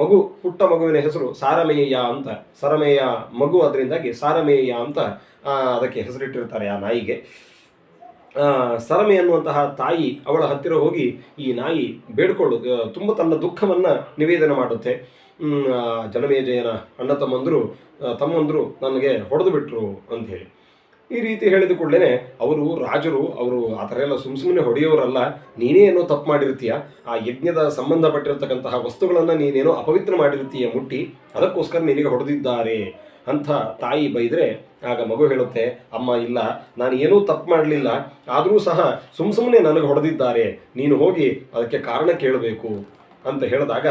ಮಗು, ಪುಟ್ಟ ಮಗುವಿನ ಹೆಸರು ಸಾರಮೇಯ ಅಂತ ಸರಮೇಯ ಮಗು ಅದರಿಂದಾಗಿ ಸಾರಮೇಯ ಅಂತ ಅದಕ್ಕೆ ಹೆಸರಿಟ್ಟಿರ್ತಾರೆ ಆ ನಾಯಿಗೆ. ಸರಮೆ ಅನ್ನುವಂತಹ ತಾಯಿ ಅವಳ ಹತ್ತಿರ ಹೋಗಿ ಈ ನಾಯಿ ಬೇಡ್ಕೊಳ್ಳು ತುಂಬ ತನ್ನ ದುಃಖವನ್ನು ನಿವೇದನೆ ಮಾಡುತ್ತೆ. ಜನಮೇಜಯನ ಅಣ್ಣ ತಮ್ಮಂದರು ತಮ್ಮಂದರು ನನಗೆ ಹೊಡೆದು ಬಿಟ್ರು ಹೇಳಿ. ಈ ರೀತಿ ಹೇಳಿದ ಕೂಡಲೇ ಅವರು ರಾಜರು, ಅವರು ಆ ಥರ ಎಲ್ಲ ಸುಮ್ ಸುಮ್ಮನೆ ಹೊಡೆಯೋರಲ್ಲ, ನೀನೇ ಏನೋ ತಪ್ಪು ಮಾಡಿರ್ತೀಯ, ಆ ಯಜ್ಞದ ಸಂಬಂಧಪಟ್ಟಿರತಕ್ಕಂತಹ ವಸ್ತುಗಳನ್ನು ನೀನೇನೋ ಅಪವಿತ್ರ ಮಾಡಿರ್ತೀಯ ಮುಟ್ಟಿ, ಅದಕ್ಕೋಸ್ಕರ ನಿನಗೆ ಹೊಡೆದಿದ್ದಾರೆ ಅಂತ ತಾಯಿ ಬೈದ್ರೆ ಆಗ ಮಗು ಹೇಳುತ್ತೆ, ಅಮ್ಮ, ಇಲ್ಲ, ನಾನು ಏನೂ ತಪ್ಪು ಮಾಡಲಿಲ್ಲ, ಆದರೂ ಸಹ ಸುಮ್ ಸುಮ್ಮನೆ ನನಗೆ ಹೊಡೆದಿದ್ದಾರೆ, ನೀನು ಹೋಗಿ ಅದಕ್ಕೆ ಕಾರಣ ಕೇಳಬೇಕು, ಅಂತ ಹೇಳಿದಾಗ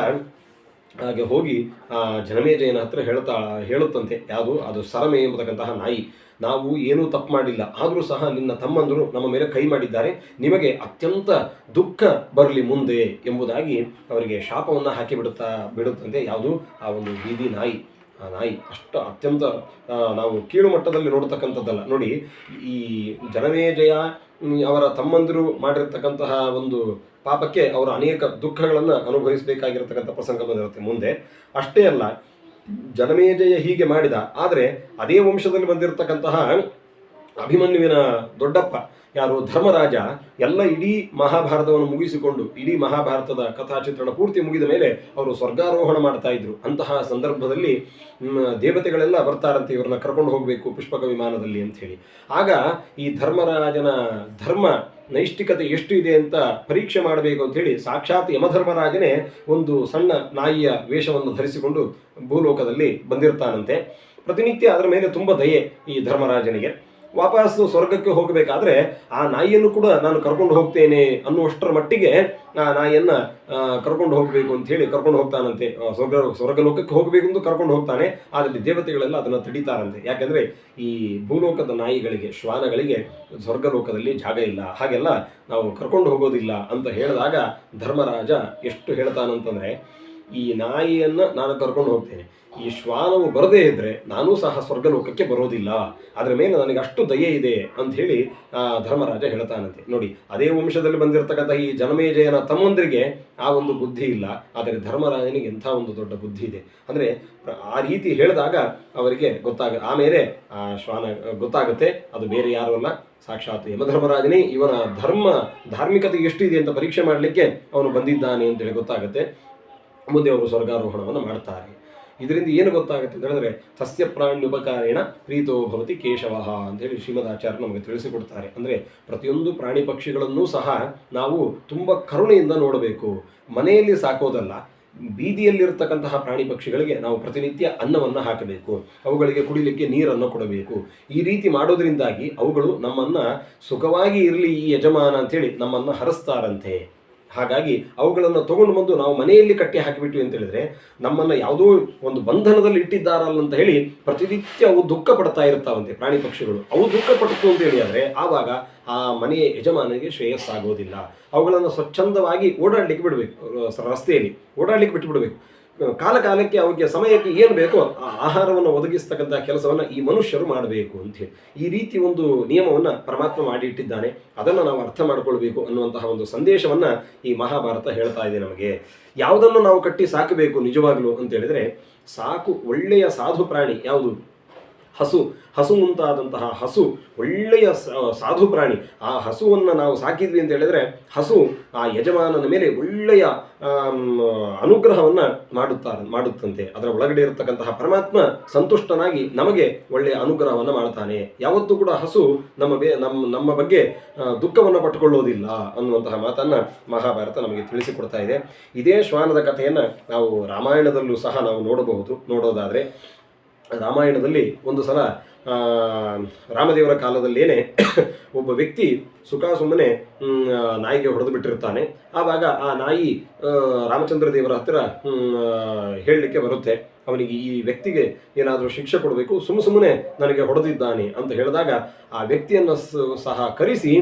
ಹಾಗೆ ಹೋಗಿ ಆ ಜನಮೇಜಯನ ಹತ್ರ ಹೇಳ್ತಾ, ಹೇಳುತ್ತಂತೆ, ಯಾವುದು? ಅದು ಸರಮೆ ಎಂಬತಕ್ಕಂತಹ ನಾಯಿ. ನಾವು ಏನೂ ತಪ್ಪು ಮಾಡಿಲ್ಲ, ಆದರೂ ಸಹ ನಿನ್ನ ತಮ್ಮಂದರು ನಮ್ಮ ಮೇಲೆ ಕೈ ಮಾಡಿದ್ದಾರೆ, ನಿಮಗೆ ಅತ್ಯಂತ ದುಃಖ ಬರಲಿ ಮುಂದೆ, ಎಂಬುದಾಗಿ ಅವರಿಗೆ ಶಾಪವನ್ನು ಹಾಕಿ ಬಿಡುತ್ತಾ ಬಿಡುತ್ತಂತೆ, ಯಾವುದು? ಆ ಒಂದು ಬೀದಿ ನಾಯಿ. ಆ ನಾಯಿ ಅಷ್ಟು ಅತ್ಯಂತ ನಾವು ಕೀಳು ಮಟ್ಟದಲ್ಲಿ ನೋಡತಕ್ಕಂಥದ್ದಲ್ಲ. ನೋಡಿ, ಈ ಜನಮೇಜಯ ಅವರ ತಮ್ಮಂದಿರು ಮಾಡಿರ್ತಕ್ಕಂತಹ ಒಂದು ಪಾಪಕ್ಕೆ ಅವರು ಅನೇಕ ದುಃಖಗಳನ್ನು ಅನುಭವಿಸಬೇಕಾಗಿರತಕ್ಕಂಥ ಪ್ರಸಂಗ ಬಂದಿರುತ್ತೆ ಮುಂದೆ. ಅಷ್ಟೇ ಅಲ್ಲ, ಜನಮೇಜಯ ಹೀಗೆ ಮಾಡಿದ, ಆದರೆ ಅದೇ ವಂಶದಲ್ಲಿ ಬಂದಿರತಕ್ಕಂತಹ ಅಭಿಮನ್ಯುವಿನ ದೊಡ್ಡಪ್ಪ ಯಾರು ಧರ್ಮರಾಜ, ಎಲ್ಲ ಇಡೀ ಮಹಾಭಾರತವನ್ನು ಮುಗಿಸಿಕೊಂಡು, ಇಡೀ ಮಹಾಭಾರತದ ಕಥಾಚಿತ್ರಣ ಪೂರ್ತಿ ಮುಗಿದ ಮೇಲೆ ಅವರು ಸ್ವರ್ಗಾರೋಹಣ ಮಾಡ್ತಾ ಇದ್ರು. ಅಂತಹ ಸಂದರ್ಭದಲ್ಲಿ ದೇವತೆಗಳೆಲ್ಲ ಬರ್ತಾರಂತೆ, ಇವರನ್ನ ಕರ್ಕೊಂಡು ಹೋಗಬೇಕು ಪುಷ್ಪಕ ವಿಮಾನದಲ್ಲಿ ಅಂತ ಹೇಳಿ. ಆಗ ಈ ಧರ್ಮರಾಜನ ಧರ್ಮ ನೈಷ್ಠಿಕತೆ ಎಷ್ಟು ಇದೆ ಅಂತ ಪರೀಕ್ಷೆ ಮಾಡಬೇಕು ಅಂತ ಹೇಳಿ ಸಾಕ್ಷಾತ್ ಯಮಧರ್ಮರಾಜನೇ ಒಂದು ಸಣ್ಣ ನಾಯಿಯ ವೇಷವನ್ನು ಧರಿಸಿಕೊಂಡು ಭೂಲೋಕದಲ್ಲಿ ಬಂದಿರ್ತಾನಂತೆ. ಪ್ರತಿನಿತ್ಯ ಅದರ ಮೇಲೆ ತುಂಬ ದಯೆ ಈ ಧರ್ಮರಾಜನಿಗೆ. ವಾಪಸ್ಸು ಸ್ವರ್ಗಕ್ಕೆ ಹೋಗಬೇಕಾದ್ರೆ ಆ ನಾಯಿಯನ್ನು ಕೂಡ ನಾನು ಕರ್ಕೊಂಡು ಹೋಗ್ತೇನೆ ಅನ್ನುವಷ್ಟರ ಮಟ್ಟಿಗೆ ಆ ನಾಯಿಯನ್ನ ಕರ್ಕೊಂಡು ಹೋಗಬೇಕು ಅಂತ ಹೇಳಿ ಕರ್ಕೊಂಡು ಹೋಗ್ತಾನಂತೆ. ಸ್ವರ್ಗ ಸ್ವರ್ಗ, ಸ್ವರ್ಗಲೋಕಕ್ಕೆ ಹೋಗಬೇಕು ಅಂತ ಕರ್ಕೊಂಡು ಹೋಗ್ತಾನೆ. ಆದರೆ ದೇವತೆಗಳೆಲ್ಲ ಅದನ್ನು ತಡೀತಾರಂತೆ. ಯಾಕೆಂದ್ರೆ ಈ ಭೂಲೋಕದ ನಾಯಿಗಳಿಗೆ, ಶ್ವಾನಗಳಿಗೆ ಸ್ವರ್ಗಲೋಕದಲ್ಲಿ ಜಾಗ ಇಲ್ಲ. ಹಾಗೆಲ್ಲ ನಾವು ಕರ್ಕೊಂಡು ಹೋಗೋದಿಲ್ಲ ಅಂತ ಹೇಳಿದಾಗ ಧರ್ಮರಾಜ ಎಷ್ಟು ಹೇಳ್ತಾನಂತಂದ್ರೆ, ಈ ನಾಯಿಯನ್ನ ನಾನು ಕರ್ಕೊಂಡು ಹೋಗ್ತೇನೆ. ಈ ಶ್ವಾನವು ಬರದೇ ಇದ್ದರೆ ನಾನೂ ಸಹ ಸ್ವರ್ಗಲೋಕಕ್ಕೆ ಬರೋದಿಲ್ಲ. ಅದರ ಮೇಲೆ ನನಗೆ ಅಷ್ಟು ದಯೆ ಇದೆ ಅಂತ ಹೇಳಿ ಆ, ಧರ್ಮರಾಜ ಹೇಳ್ತಾನಂತೆ. ನೋಡಿ ಅದೇ ವಂಶದಲ್ಲಿ ಬಂದಿರತಕ್ಕಂಥ ಈ ಜನಮೇಜಯನ ತಮ್ಮಂದರಿಗೆ ಆ ಒಂದು ಬುದ್ಧಿ ಇಲ್ಲ. ಆದರೆ ಧರ್ಮರಾಜನಿಗೆ ಎಂಥ ಒಂದು ದೊಡ್ಡ ಬುದ್ಧಿ ಇದೆ. ಅಂದರೆ ಆ ರೀತಿ ಹೇಳಿದಾಗ ಅವರಿಗೆ ಗೊತ್ತಾಗ ಆಮೇಲೆ ಆ ಶ್ವಾನ ಗೊತ್ತಾಗುತ್ತೆ. ಅದು ಬೇರೆ ಯಾರೂ ಅಲ್ಲ. ಸಾಕ್ಷಾತ್ ಯಮಧರ್ಮರಾಜನೇ ಇವನ ಧರ್ಮ ಧಾರ್ಮಿಕತೆ ಎಷ್ಟು ಇದೆ ಅಂತ ಪರೀಕ್ಷೆ ಮಾಡಲಿಕ್ಕೆ ಅವನು ಬಂದಿದ್ದಾನೆ ಅಂತೇಳಿ ಗೊತ್ತಾಗುತ್ತೆ. ಮುಂದೆ ಅವರು ಸ್ವರ್ಗಾರೋಹಣವನ್ನು ಮಾಡ್ತಾರೆ. ಇದರಿಂದ ಏನು ಗೊತ್ತಾಗುತ್ತೆ ಅಂತ ಹೇಳಿದ್ರೆ, ಸಸ್ಯ ಪ್ರಾಣ್ಯುಪಕಾರೇಣ ಪ್ರೀತೋ ಭವತಿ ಕೇಶವ ಅಂತೇಳಿ ಶ್ರೀಮದ್ ಆಚಾರ್ಯ ನಮಗೆ ತಿಳಿಸಿಕೊಡ್ತಾರೆ. ಅಂದರೆ ಪ್ರತಿಯೊಂದು ಪ್ರಾಣಿ ಪಕ್ಷಿಗಳನ್ನೂ ಸಹ ನಾವು ತುಂಬ ಕರುಣೆಯಿಂದ ನೋಡಬೇಕು. ಮನೆಯಲ್ಲಿ ಸಾಕೋದಲ್ಲ, ಬೀದಿಯಲ್ಲಿರ್ತಕ್ಕಂತಹ ಪ್ರಾಣಿ ಪಕ್ಷಿಗಳಿಗೆ ನಾವು ಪ್ರತಿನಿತ್ಯ ಅನ್ನವನ್ನು ಹಾಕಬೇಕು. ಅವುಗಳಿಗೆ ಕುಡಿಲಿಕ್ಕೆ ನೀರನ್ನು ಕೊಡಬೇಕು. ಈ ರೀತಿ ಮಾಡೋದರಿಂದಾಗಿ ಅವುಗಳು ನಮ್ಮನ್ನು ಸುಖವಾಗಿ ಇರಲಿ, ಈ ಯಜಮಾನ ಅಂತೇಳಿ ನಮ್ಮನ್ನು ಹರಸ್ತಾರಂತೆ. ಹಾಗಾಗಿ ಅವುಗಳನ್ನು ತಗೊಂಡು ಬಂದು ನಾವು ಮನೆಯಲ್ಲಿ ಕಟ್ಟಿ ಹಾಕಿಬಿಟ್ವಿ ಅಂತ ಹೇಳಿದ್ರೆ ನಮ್ಮನ್ನು ಯಾವುದೋ ಒಂದು ಬಂಧನದಲ್ಲಿ ಇಟ್ಟಿದ್ದಾರಲ್ಲ ಅಂತ ಹೇಳಿ ಪ್ರತಿನಿತ್ಯ ಅವು ದುಃಖ ಪಡ್ತಾ ಇರ್ತಾವಂತೆ ಪ್ರಾಣಿ ಪಕ್ಷಿಗಳು. ಅವು ದುಃಖ ಪಡ್ತು ಅಂತ ಹೇಳಿ ಆದರೆ ಆವಾಗ ಆ ಮನೆಯ ಯಜಮಾನಿಗೆ ಶ್ರೇಯಸ್ಸಾಗೋದಿಲ್ಲ. ಅವುಗಳನ್ನು ಸ್ವಚ್ಛಂದವಾಗಿ ಓಡಾಡ್ಲಿಕ್ಕೆ ಬಿಡಬೇಕು, ರಸ್ತೆಯಲ್ಲಿ ಓಡಾಡ್ಲಿಕ್ಕೆ ಬಿಟ್ಟು ಬಿಡಬೇಕು ಕಾಲ ಕಾಲಕ್ಕೆ ಅವಕ್ಕೆ ಸಮಯಕ್ಕೆ ಏನು ಬೇಕೋ ಆ ಆಹಾರವನ್ನು ಒದಗಿಸ್ತಕ್ಕಂಥ ಕೆಲಸವನ್ನು ಈ ಮನುಷ್ಯರು ಮಾಡಬೇಕು ಅಂತ ಹೇಳಿ. ಈ ರೀತಿ ಒಂದು ನಿಯಮವನ್ನು ಪರಮಾತ್ಮ ಮಾಡಿಟ್ಟಿದ್ದಾನೆ. ಅದನ್ನು ನಾವು ಅರ್ಥ ಮಾಡಿಕೊಳ್ಬೇಕು ಅನ್ನುವಂತಹ ಒಂದು ಸಂದೇಶವನ್ನು ಈ ಮಹಾಭಾರತ ಹೇಳ್ತಾ ಇದೆ ನಮಗೆ. ಯಾವುದನ್ನು ನಾವು ಕಟ್ಟಿ ಸಾಕಬೇಕು ನಿಜವಾಗ್ಲೂ ಅಂತ ಹೇಳಿದ್ರೆ ಸಾಕು ಒಳ್ಳೆಯ ಸಾಧು ಪ್ರಾಣಿ ಯಾವುದು? ಹಸು ಹಸು ಮುಂತಾದಂತಹ ಹಸು, ಒಳ್ಳೆಯ ಸಾಧು ಪ್ರಾಣಿ. ಆ ಹಸುವನ್ನು ನಾವು ಸಾಕಿದ್ವಿ ಅಂತ ಹೇಳಿದ್ರೆ ಹಸು ಆ ಯಜಮಾನನ ಮೇಲೆ ಒಳ್ಳೆಯ ಅನುಗ್ರಹವನ್ನು ಮಾಡುತ್ತಾರೆ ಮಾಡುತ್ತಂತೆ. ಅದರ ಒಳಗಡೆ ಇರತಕ್ಕಂತಹ ಪರಮಾತ್ಮ ಸಂತುಷ್ಟನಾಗಿ ನಮಗೆ ಒಳ್ಳೆಯ ಅನುಗ್ರಹವನ್ನು ಮಾಡ್ತಾನೆ. ಯಾವತ್ತೂ ಕೂಡ ಹಸು ನಮ್ಮ ಬೇ ನಮ್ಮ ನಮ್ಮ ಬಗ್ಗೆ ದುಃಖವನ್ನು ಪಟ್ಟುಕೊಳ್ಳೋದಿಲ್ಲ ಅನ್ನುವಂತಹ ಮಾತನ್ನು ಮಹಾಭಾರತ ನಮಗೆ ತಿಳಿಸಿಕೊಡ್ತಾ ಇದೆ. ಇದೇ ಶ್ವಾನದ ಕಥೆಯನ್ನು ನಾವು ರಾಮಾಯಣದಲ್ಲೂ ಸಹ ನಾವು ನೋಡಬಹುದು, ನೋಡೋದಾದರೆ. ರಾಮಾಯಣದಲ್ಲಿ ಒಂದು ಸಲ ರಾಮದೇವರ ಕಾಲದಲ್ಲೇನೆ ಒಬ್ಬ ವ್ಯಕ್ತಿ ಸುಖ ಸುಮ್ಮನೆ ನಾಯಿಗೆ ಹೊಡೆದು ಬಿಟ್ಟಿರ್ತಾನೆ ಆವಾಗ ಆ ನಾಯಿ ರಾಮಚಂದ್ರ ದೇವರ ಹತ್ತಿರ ಹೇಳಲಿಕ್ಕೆ ಬರುತ್ತೆ. ಅವನಿಗೆ ಈ ವ್ಯಕ್ತಿಗೆ ಏನಾದರೂ ಶಿಕ್ಷೆ ಕೊಡಬೇಕು ಸುಮ್ಮ ಸುಮ್ಮನೆ ನನಗೆ ಹೊಡೆದಿದ್ದಾನೆ ಅಂತ ಹೇಳಿದಾಗ ಆ ವ್ಯಕ್ತಿಯನ್ನು ಸಹ ಕರೆಸಿ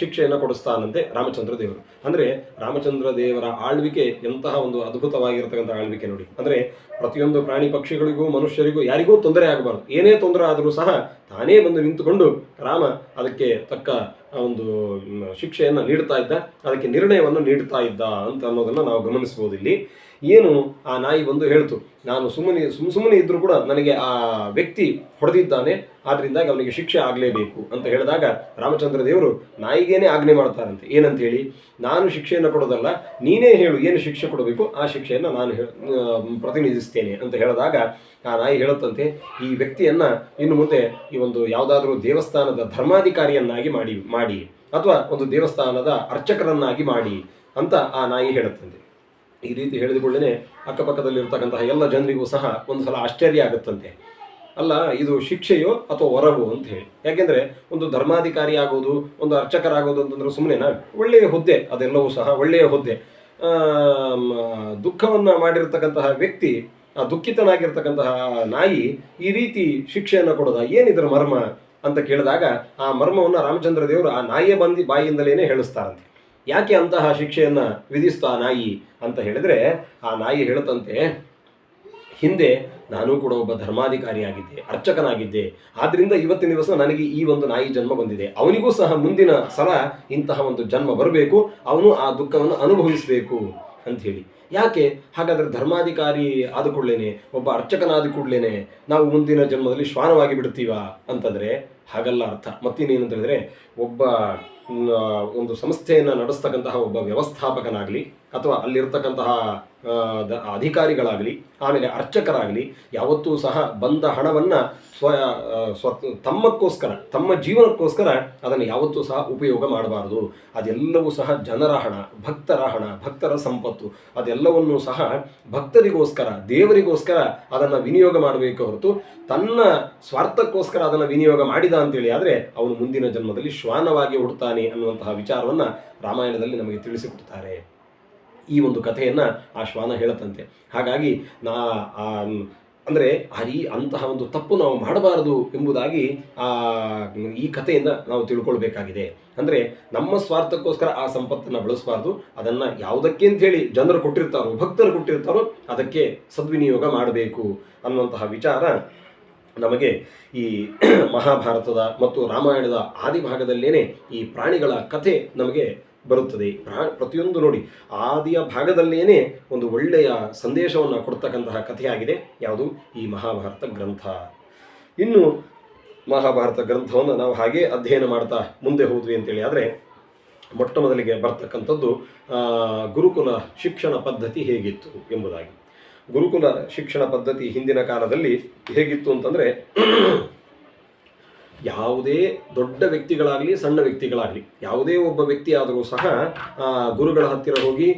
ಶಿಕ್ಷೆಯನ್ನು ಕೊಡಿಸ್ತಾನಂತೆ ರಾಮಚಂದ್ರ ದೇವರು. ಅಂದರೆ ರಾಮಚಂದ್ರ ದೇವರ ಆಳ್ವಿಕೆ ಎಂತಹ ಒಂದು ಅದ್ಭುತವಾಗಿರತಕ್ಕಂಥ ಆಳ್ವಿಕೆ ನೋಡಿ. ಅಂದರೆ ಪ್ರತಿಯೊಂದು ಪ್ರಾಣಿ ಪಕ್ಷಿಗಳಿಗೂ ಮನುಷ್ಯರಿಗೂ ಯಾರಿಗೂ ತೊಂದರೆ ಆಗಬಾರ್ದು. ಏನೇ ತೊಂದರೆ ಆದರೂ ಸಹ ತಾನೇ ಬಂದು ನಿಂತುಕೊಂಡು ರಾಮ ಅದಕ್ಕೆ ತಕ್ಕ ಒಂದು ಶಿಕ್ಷೆಯನ್ನು ನೀಡ್ತಾ ಇದ್ದ, ಅದಕ್ಕೆ ನಿರ್ಣಯವನ್ನು ನೀಡ್ತಾ ಇದ್ದ ಅಂತ ಅನ್ನೋದನ್ನು ನಾವು ಗಮನಿಸ್ಬೋದು ಇಲ್ಲಿ. ಏನು ಆ ನಾಯಿ ಬಂದು ಹೇಳ್ತು, ನಾನು ಸುಮ್ಮನೆ, ಸುಮ್, ಸುಮ್ಮನೆ ಇದ್ದರೂ ಕೂಡ ನನಗೆ ಆ ವ್ಯಕ್ತಿ ಹೊಡೆದಿದ್ದಾನೆ, ಆದ್ರಿಂದಾಗಿ ಅವನಿಗೆ ಶಿಕ್ಷೆ ಆಗಲೇಬೇಕು. ಅಂತ ಹೇಳಿದಾಗ ರಾಮಚಂದ್ರ ದೇವರು ನಾಯಿಗೇನೆ ಆಜ್ಞೆ ಮಾಡ್ತಾರಂತೆ. ಏನಂತ ಹೇಳಿ ನಾನು ಶಿಕ್ಷೆಯನ್ನು ಕೊಡೋದಲ್ಲ, ನೀನೇ ಹೇಳು ಏನು ಶಿಕ್ಷೆ ಕೊಡಬೇಕು, ಆ ಶಿಕ್ಷೆಯನ್ನು ನಾನು ಪ್ರತಿನಿಧಿಸ್ತೇನೆ. ಅಂತ ಹೇಳಿದಾಗ ಆ ನಾಯಿ ಹೇಳುತ್ತಂತೆ, ಈ ವ್ಯಕ್ತಿಯನ್ನ ಇನ್ನು ಮುಂದೆ ಈ ಒಂದು ಯಾವುದಾದ್ರೂ ದೇವಸ್ಥಾನದ ಧರ್ಮಾಧಿಕಾರಿಯನ್ನಾಗಿ ಮಾಡಿ ಮಾಡಿ, ಅಥವಾ ಒಂದು ದೇವಸ್ಥಾನದ ಅರ್ಚಕರನ್ನಾಗಿ ಮಾಡಿ, ಅಂತ ಆ ನಾಯಿ ಹೇಳುತ್ತಂತೆ. ಈ ರೀತಿ ಹೇಳಿದ ಕೂಡಲೇ ಅಕ್ಕಪಕ್ಕದಲ್ಲಿರ್ತಕ್ಕಂತಹ ಎಲ್ಲ ಜನರಿಗೂ ಸಹ ಒಂದು ಸಲ ಆಶ್ಚರ್ಯ ಆಗುತ್ತಂತೆ. ಅಲ್ಲ, ಇದು ಶಿಕ್ಷೆಯೋ ಅಥವಾ ವರವೋ ಅಂತ ಹೇಳಿ. ಯಾಕೆಂದ್ರೆ ಒಂದು ಧರ್ಮಾಧಿಕಾರಿ ಆಗೋದು ಒಂದು ಅರ್ಚಕರಾಗೋದು ಅಂತಂದ್ರೆ ಸುಮ್ಮನೆನಾ ಒಳ್ಳೆಯ ಹುದ್ದೆ, ಅದೆಲ್ಲವೂ ಸಹ ಒಳ್ಳೆಯ ಹುದ್ದೆ. ದುಃಖವನ್ನು ಮಾಡಿರ್ತಕ್ಕಂತಹ ವ್ಯಕ್ತಿ, ಆ ದುಃಖಿತನಾಗಿರ್ತಕ್ಕಂತಹ ನಾಯಿ ಈ ರೀತಿ ಶಿಕ್ಷೆಯನ್ನು ಕೊಡೋದ? ಏನಿದ್ರ ಮರ್ಮ? ಅಂತ ಕೇಳಿದಾಗ ಆ ಮರ್ಮವನ್ನು ರಾಮಚಂದ್ರ ದೇವರು ಆ ನಾಯಿಯ ಬಂದಿ ಬಾಯಿಯಿಂದಲೇನೆ ಹೇಳಿಸ್ತಾರಂತೆ. ಯಾಕೆ ಅಂತಹ ಶಿಕ್ಷೆಯನ್ನು ವಿಧಿಸ್ತಾ ಆ ನಾಯಿ ಅಂತ ಹೇಳಿದ್ರೆ, ಆ ನಾಯಿ ಹೇಳುತ್ತಂತೆ, ಹಿಂದೆ ನಾನು ಕೂಡ ಒಬ್ಬ ಧರ್ಮಾಧಿಕಾರಿಯಾಗಿದ್ದೆ, ಅರ್ಚಕನಾಗಿದ್ದೆ. ಆದ್ದರಿಂದ ಇವತ್ತಿನ ದಿವಸ ನನಗೆ ಈ ಒಂದು ನಾಯಿ ಜನ್ಮ ಬಂದಿದೆ. ಅವನಿಗೂ ಸಹ ಮುಂದಿನ ಸಲ ಇಂತಹ ಒಂದು ಜನ್ಮ ಬರಬೇಕು, ಅವನು ಆ ದುಃಖವನ್ನು ಅನುಭವಿಸಬೇಕು ಅಂತ ಹೇಳಿ. ಯಾಕೆ? ಹಾಗಾದ್ರೆ ಧರ್ಮಾಧಿಕಾರಿ ಆದ ಕೂಡಲೇನೆ, ಒಬ್ಬ ಅರ್ಚಕನಾದ ಕೂಡಲೇನೆ, ನಾವು ಮುಂದಿನ ಜನ್ಮದಲ್ಲಿ ಶ್ವಾನವಾಗಿ ಬಿಡ್ತೀವಾ ಅಂತಂದರೆ ಹಾಗಲ್ಲ ಅರ್ಥ. ಮತ್ತಿನ್ನೇನು ಅಂತ ಹೇಳಿದ್ರೆ, ಒಬ್ಬ ಒಂದು ಸಂಸ್ಥೆಯನ್ನು ನಡೆಸ್ತಕ್ಕಂತಹ ಒಬ್ಬ ವ್ಯವಸ್ಥಾಪಕನಾಗಲಿ ಅಥವಾ ಅಲ್ಲಿರ್ತಕ್ಕಂತಹ ಅಧಿಕಾರಿಗಳಾಗಲಿ ಆಮೇಲೆ ಅರ್ಚಕರಾಗಲಿ ಯಾವತ್ತೂ ಸಹ ಬಂದ ಹಣವನ್ನು ಸ್ವ ಸ್ವ ತಮ್ಮಕ್ಕೋಸ್ಕರ, ತಮ್ಮ ಜೀವನಕ್ಕೋಸ್ಕರ ಅದನ್ನು ಯಾವತ್ತೂ ಸಹ ಉಪಯೋಗ ಮಾಡಬಾರದು. ಅದೆಲ್ಲವೂ ಸಹ ಜನರ ಹಣ ಭಕ್ತರ ಹಣ ಭಕ್ತರ ಸಂಪತ್ತು. ಅದೆಲ್ಲವನ್ನೂ ಸಹ ಭಕ್ತರಿಗೋಸ್ಕರ, ದೇವರಿಗೋಸ್ಕರ ಅದನ್ನು ವಿನಿಯೋಗ ಮಾಡಬೇಕು ಹೊರತು ತನ್ನ ಸ್ವಾರ್ಥಕ್ಕೋಸ್ಕರ ಅದನ್ನು ವಿನಿಯೋಗ ಮಾಡಿದ ಅಂತೇಳಿ ಆದರೆ ಅವನು ಮುಂದಿನ ಜನ್ಮದಲ್ಲಿ ಶ್ವಾನವಾಗಿ ಹುಡ್ತಾನೆ ಅನ್ನುವಂತಹ ವಿಚಾರವನ್ನು ರಾಮಾಯಣದಲ್ಲಿ ನಮಗೆ ತಿಳಿಸಿಕೊಡ್ತಾರೆ. ಈ ಒಂದು ಕಥೆಯನ್ನು ಆ ಶ್ವಾನ ಹೇಳತಂತೆ ಹಾಗಾಗಿ ನಾ ಅಂದ್ರೆ ಈ ಅಂತಹ ಒಂದು ತಪ್ಪು ನಾವು ಮಾಡಬಾರದು ಎಂಬುದಾಗಿ ಆ, ಈ ಕಥೆಯಿಂದ ನಾವು ತಿಳ್ಕೊಳ್ಬೇಕಾಗಿದೆ. ಅಂದರೆ ನಮ್ಮ ಸ್ವಾರ್ಥಕ್ಕೋಸ್ಕರ ಆ ಸಂಪತ್ತನ್ನು ಬಳಸಬಾರ್ದು. ಅದನ್ನು ಯಾವುದಕ್ಕೆ ಅಂತೇಳಿ ಜನರು ಕೊಟ್ಟಿರ್ತಾರೋ, ಭಕ್ತರು ಕೊಟ್ಟಿರ್ತಾರೋ, ಅದಕ್ಕೆ ಸದ್ವಿನಿಯೋಗ ಮಾಡಬೇಕು ಅನ್ನುವಂತಹ ವಿಚಾರ ನಮಗೆ ಈ ಮಹಾಭಾರತದ ಮತ್ತು ರಾಮಾಯಣದ ಆದಿಭಾಗದಲ್ಲೇನೆ ಈ ಪ್ರಾಣಿಗಳ ಕಥೆ ನಮಗೆ ಬರುತ್ತದೆ. ಪ್ರಾ ಪ್ರತಿಯೊಂದು ನೋಡಿ, ಆದಿಯ ಭಾಗದಲ್ಲೇನೆ ಒಂದು ಒಳ್ಳೆಯ ಸಂದೇಶವನ್ನು ಕೊಡ್ತಕ್ಕಂತಹ ಕಥೆಯಾಗಿದೆ. ಯಾವುದು? ಈ ಮಹಾಭಾರತ ಗ್ರಂಥ. ಇನ್ನು ಮಹಾಭಾರತ ಗ್ರಂಥವನ್ನು ನಾವು ಹಾಗೆ ಅಧ್ಯಯನ ಮಾಡ್ತಾ ಮುಂದೆ ಹೋದ್ವಿ ಅಂತೇಳಿ ಆದರೆ, ಮೊಟ್ಟ ಮೊದಲಿಗೆ ಬರ್ತಕ್ಕಂಥದ್ದು ಗುರುಕುಲ ಶಿಕ್ಷಣ ಪದ್ಧತಿ ಹೇಗಿತ್ತು ಎಂಬುದಾಗಿ. ಗುರುಕುಲ ಶಿಕ್ಷಣ ಪದ್ಧತಿ ಹಿಂದಿನ ಕಾಲದಲ್ಲಿ ಹೇಗಿತ್ತು ಅಂತಂದರೆ ಯಾವುದೇ ದೊಡ್ಡ ವ್ಯಕ್ತಿಗಳಾಗಲಿ, ಸಣ್ಣ ವ್ಯಕ್ತಿಗಳಾಗಲಿ, ಯಾವುದೇ ಒಬ್ಬ ವ್ಯಕ್ತಿ ಆದರೂ ಸಹ ಗುರುಗಳ ಹತ್ತಿರ ಹೋಗಿ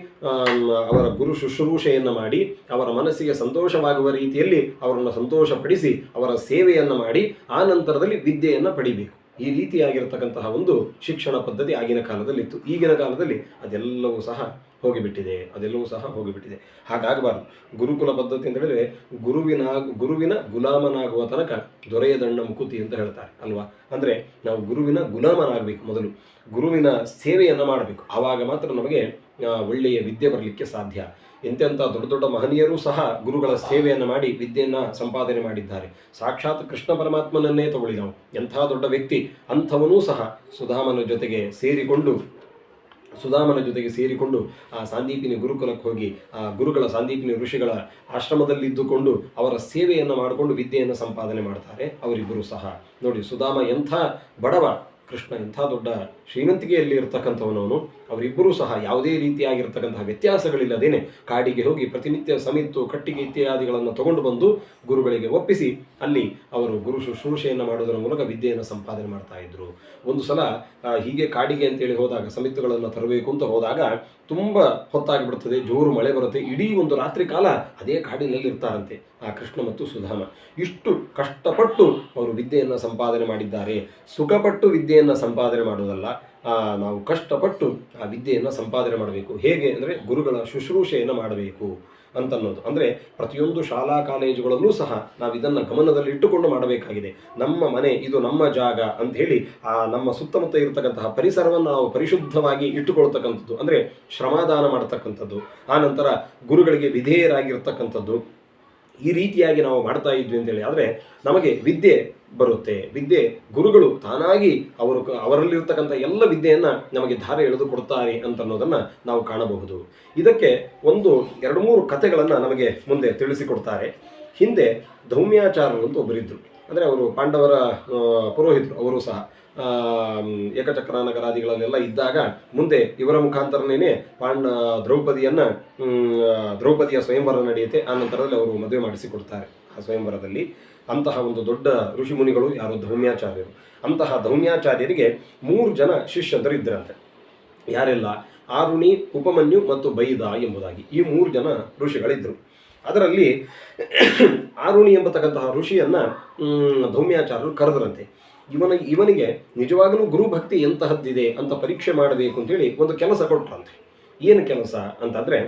ಅವರ ಗುರು ಶುಶ್ರೂಷೆಯನ್ನು ಮಾಡಿ, ಅವರ ಮನಸ್ಸಿಗೆ ಸಂತೋಷವಾಗುವ ರೀತಿಯಲ್ಲಿ ಅವರನ್ನು ಸಂತೋಷಪಡಿಸಿ, ಅವರ ಸೇವೆಯನ್ನು ಮಾಡಿ, ಆ ನಂತರದಲ್ಲಿ ವಿದ್ಯೆಯನ್ನು ಪಡಿಬೇಕು. ಈ ರೀತಿಯಾಗಿರತಕ್ಕಂತಹ ಒಂದು ಶಿಕ್ಷಣ ಪದ್ಧತಿ ಆಗಿನ ಕಾಲದಲ್ಲಿತ್ತು. ಈಗಿನ ಕಾಲದಲ್ಲಿ ಅದೆಲ್ಲವೂ ಸಹ ಹೋಗಿಬಿಟ್ಟಿದೆ, ಅದೆಲ್ಲವೂ ಸಹ ಹೋಗಿಬಿಟ್ಟಿದೆ. ಹಾಗಾಗಬಾರ್ದು. ಗುರುಕುಲ ಪದ್ಧತಿ ಅಂತ ಹೇಳಿದ್ರೆ ಗುರುವಿನ ಗುರುವಿನ ಗುಲಾಮನಾಗುವ ತನಕ ದೊರೆಯದಣ್ಣ ಮುಕುತಿ ಅಂತ ಹೇಳ್ತಾರೆ, ಅಲ್ವಾ? ಅಂದರೆ ನಾವು ಗುರುವಿನ ಗುಲಾಮನಾಗಬೇಕು ಮೊದಲು. ಗುರುವಿನ ಸೇವೆಯನ್ನು ಮಾಡಬೇಕು. ಆವಾಗ ಮಾತ್ರ ನಮಗೆ ಒಳ್ಳೆಯ ವಿದ್ಯೆ ಬರಲಿಕ್ಕೆ ಸಾಧ್ಯ. ಎಂತೆಂಥ ದೊಡ್ಡ ದೊಡ್ಡ ಮಹನೀಯರು ಸಹ ಗುರುಗಳ ಸೇವೆಯನ್ನು ಮಾಡಿ ವಿದ್ಯೆಯನ್ನು ಸಂಪಾದನೆ ಮಾಡಿದ್ದಾರೆ. ಸಾಕ್ಷಾತ್ ಕೃಷ್ಣ ಪರಮಾತ್ಮನನ್ನೇ ತಗೊಳ್ಳಿ ನಾವು. ಎಂಥ ದೊಡ್ಡ ವ್ಯಕ್ತಿ, ಅಂಥವನೂ ಸಹ ಸುಧಾಮನ ಜೊತೆಗೆ ಸೇರಿಕೊಂಡು ಸುಧಾಮನ ಜೊತೆಗೆ ಸೇರಿಕೊಂಡು ಆ ಸಾಂದೀಪಿನಿ ಗುರುಕುಲಕ್ಕೆ ಹೋಗಿ, ಆ ಗುರುಗಳ ಸಾಂದೀಪಿನಿ ಋಷಿಗಳ ಆಶ್ರಮದಲ್ಲಿದ್ದುಕೊಂಡು ಅವರ ಸೇವೆಯನ್ನು ಮಾಡಿಕೊಂಡು ವಿದ್ಯೆಯನ್ನು ಸಂಪಾದನೆ ಮಾಡ್ತಾರೆ ಅವರಿಬ್ಬರು ಸಹ. ನೋಡಿ ಸುಧಾಮ ಎಂಥ ಬಡವ, ಕೃಷ್ಣ ಎಂಥ ದೊಡ್ಡ ಶ್ರೀಮಂತಿಕೆಯಲ್ಲಿ ಇರ್ತಕ್ಕಂಥವನವನು ಅವರಿಬ್ಬರೂ ಸಹ ಯಾವುದೇ ರೀತಿಯಾಗಿರ್ತಕ್ಕಂತಹ ವ್ಯತ್ಯಾಸಗಳಿಲ್ಲದೇನೆ ಕಾಡಿಗೆ ಹೋಗಿ ಪ್ರತಿನಿತ್ಯ ಸಮಿತ್ತು ಕಟ್ಟಿಗೆ ಇತ್ಯಾದಿಗಳನ್ನು ತಗೊಂಡು ಬಂದು ಗುರುಗಳಿಗೆ ಒಪ್ಪಿಸಿ ಅಲ್ಲಿ ಅವರು ಗುರು ಶುಶ್ರೂಷೆಯನ್ನು ಮಾಡೋದರ ಮೂಲಕ ವಿದ್ಯೆಯನ್ನು ಸಂಪಾದನೆ ಮಾಡ್ತಾ ಇದ್ರು. ಒಂದು ಸಲ ಹೀಗೆ ಕಾಡಿಗೆ ಅಂತೇಳಿ ಹೋದಾಗ ಸಮಿತ್ತುಗಳನ್ನು ತರಬೇಕು ಅಂತ ಹೋದಾಗ ತುಂಬ ಹೊತ್ತಾಗಿಬಿಡ್ತದೆ ಜೋರು ಮಳೆ ಬರುತ್ತೆ ಇಡೀ ಒಂದು ರಾತ್ರಿ ಕಾಲ ಅದೇ ಕಾಡಿನಲ್ಲಿ ಇರ್ತಾರಂತೆ ಆ ಕೃಷ್ಣ ಮತ್ತು ಸುಧಾಮ. ಇಷ್ಟು ಕಷ್ಟಪಟ್ಟು ಅವರು ವಿದ್ಯೆಯನ್ನು ಸಂಪಾದನೆ ಮಾಡಿದ್ದಾರೆ. ಸುಖಪಟ್ಟು ವಿದ್ಯೆಯನ್ನು ಸಂಪಾದನೆ ಮಾಡೋದಲ್ಲ ಆ, ನಾವು ಕಷ್ಟಪಟ್ಟು ಆ ವಿದ್ಯೆಯನ್ನು ಸಂಪಾದನೆ ಮಾಡಬೇಕು. ಹೇಗೆ ಅಂದರೆ ಗುರುಗಳ ಶುಶ್ರೂಷೆಯನ್ನು ಮಾಡಬೇಕು ಅಂತನ್ನೋದು. ಅಂದರೆ ಪ್ರತಿಯೊಂದು ಶಾಲಾ ಕಾಲೇಜುಗಳಲ್ಲೂ ಸಹ ನಾವು ಇದನ್ನು ಗಮನದಲ್ಲಿ ಇಟ್ಟುಕೊಂಡು ಮಾಡಬೇಕಾಗಿದೆ. ನಮ್ಮ ಮನೆ ಇದು ನಮ್ಮ ಜಾಗ ಅಂತ ಹೇಳಿ ಆ ನಮ್ಮ ಸುತ್ತಮುತ್ತ ಇರತಕ್ಕಂತಹ ಪರಿಸರವನ್ನು ನಾವು ಪರಿಶುದ್ಧವಾಗಿ ಇಟ್ಟುಕೊಳ್ತಕ್ಕಂಥದ್ದು. ಅಂದರೆ ಶ್ರಮದಾನ ಮಾಡತಕ್ಕಂಥದ್ದು. ಆನಂತರ ನಂತರ ಗುರುಗಳಿಗೆ ವಿಧೇಯರಾಗಿರ್ತಕ್ಕಂಥದ್ದು. ಈ ರೀತಿಯಾಗಿ ನಾವು ಮಾಡ್ತಾ ಇದ್ವಿ ಅಂತೇಳಿ. ಆದರೆ ನಮಗೆ ವಿದ್ಯೆ ಬರುತ್ತೆ. ವಿದ್ಯೆ ಗುರುಗಳು ತಾನಾಗಿ ಅವರು ಅವರಲ್ಲಿರ್ತಕ್ಕಂಥ ಎಲ್ಲ ವಿದ್ಯೆಯನ್ನು ನಮಗೆ ಧಾರೆ ಎಳೆದು ಕೊಡ್ತಾರೆ ಅಂತ ಅನ್ನೋದನ್ನು ನಾವು ಕಾಣಬಹುದು. ಇದಕ್ಕೆ ಒಂದು, ಎರಡು, ಮೂರು ಕಥೆಗಳನ್ನು ನಮಗೆ ಮುಂದೆ ತಿಳಿಸಿಕೊಡ್ತಾರೆ. ಹಿಂದೆ ಧೌಮ್ಯಾಚಾರರು ಅಂತ ಒಬ್ಬರಿದ್ದರು ಅಂದರೆ ಅವರು ಪಾಂಡವರ ಪುರೋಹಿತರು, ಅವರು ಸಹ. ಏಕಚಕ್ರ ನಗರಾದಿಗಳಲ್ಲೆಲ್ಲ ಇದ್ದಾಗ ಮುಂದೆ ಇವರ ಮುಖಾಂತರನೇ ಪಾಂಡ ದ್ರೌಪದಿಯನ್ನು ದ್ರೌಪದಿಯ ಸ್ವಯಂವರ ನಡೆಯುತ್ತೆ. ಆ ನಂತರದಲ್ಲಿ ಅವರು ಮದುವೆ ಮಾಡಿಸಿಕೊಡ್ತಾರೆ ಆ ಸ್ವಯಂವರದಲ್ಲಿ. ಅಂತಹ ಒಂದು ದೊಡ್ಡ ಋಷಿಮುನಿಗಳು ಯಾರು ಧೌಮ್ಯಾಚಾರ್ಯರು. ಅಂತಹ ಧೌಮ್ಯಾಚಾರ್ಯರಿಗೆ ಮೂರು ಜನ ಶಿಷ್ಯಂದರು ಇದ್ದರಂತೆ ಯಾರೆಲ್ಲ? ಆರುಣಿ, ಉಪಮನ್ಯು ಮತ್ತು ಬೈದ ಎಂಬುದಾಗಿ ಈ ಮೂರು ಜನ ಋಷಿಗಳಿದ್ದರು ಅದರಲ್ಲಿ ಆರುಣಿ ಎಂಬತಕ್ಕಂತಹ ಋಷಿಯನ್ನ ಧೌಮ್ಯಾಚಾರ್ಯರು ಕರೆದರಂತೆ. ಇವನ, ಇವನಿಗೆ ನಿಜವಾಗಲೂ ಗುರುಭಕ್ತಿ ಎಂತಹದ್ದಿದೆ ಅಂತ ಪರೀಕ್ಷೆ ಮಾಡಬೇಕು ಅಂತೇಳಿ ಒಂದು ಕೆಲಸ ಕೊಟ್ಟರಂತೆ ಏನು ಕೆಲಸ ಅಂತಂದರೆ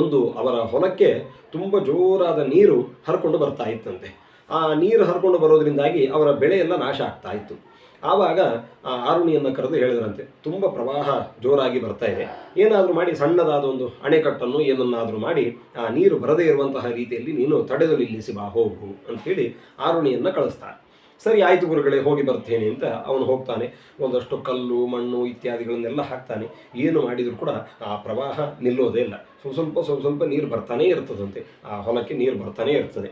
ಒಂದು ಅವರ ಹೊಲಕ್ಕೆ ತುಂಬ ಜೋರಾದ ನೀರು ಹರ್ಕೊಂಡು ಬರ್ತಾ ಇತ್ತಂತೆ. ಆ ನೀರು ಹರ್ಕೊಂಡು ಬರೋದ್ರಿಂದಾಗಿ ಅವರ ಬೆಳೆ ಎಲ್ಲ ನಾಶ ಆಗ್ತಾ ಇತ್ತು. ಆವಾಗ ಆ ಆರುಣಿಯನ್ನು ಕರೆದು ಹೇಳಿದ್ರಂತೆ, ತುಂಬ ಪ್ರವಾಹ ಜೋರಾಗಿ ಬರ್ತಾ ಇದೆ. ಏನಾದರೂ ಮಾಡಿ, ಸಣ್ಣದಾದ ಒಂದು ಅಣೆಕಟ್ಟನ್ನು ಏನನ್ನಾದರೂ ಮಾಡಿ, ಆ ನೀರು ಬರದೇ ಇರುವಂತಹ ರೀತಿಯಲ್ಲಿ ನೀನು ತಡೆದು ನಿಲ್ಲಿಸಿ ಬಾ ಹೋಗು ಅಂತ ಹೇಳಿ ಆರುಣಿಯನ್ನು ಕಳಿಸ್ತಾರೆ ಸರಿ, ಆಯಿತು ಗುರುಗಳೇ, ಹೋಗಿ ಬರ್ತೇನೆ ಅಂತ ಅವನು ಹೋಗ್ತಾನೆ. ಒಂದಷ್ಟು ಕಲ್ಲು, ಮಣ್ಣು ಇತ್ಯಾದಿಗಳನ್ನೆಲ್ಲ ಹಾಕ್ತಾನೆ. ಏನು ಮಾಡಿದರೂ ಕೂಡ ಆ ಪ್ರವಾಹ ನಿಲ್ಲೋದೇ ಇಲ್ಲ. ಸ್ವಲ್ಪ ಸ್ವಲ್ಪ ಸ್ವಲ್ಪ ಸ್ವಲ್ಪ ನೀರು ಬರ್ತಾನೇ ಇರ್ತದಂತೆ. ಆ ಹೊಲಕ್ಕೆ ನೀರು ಬರ್ತಾನೇ ಇರ್ತದೆ.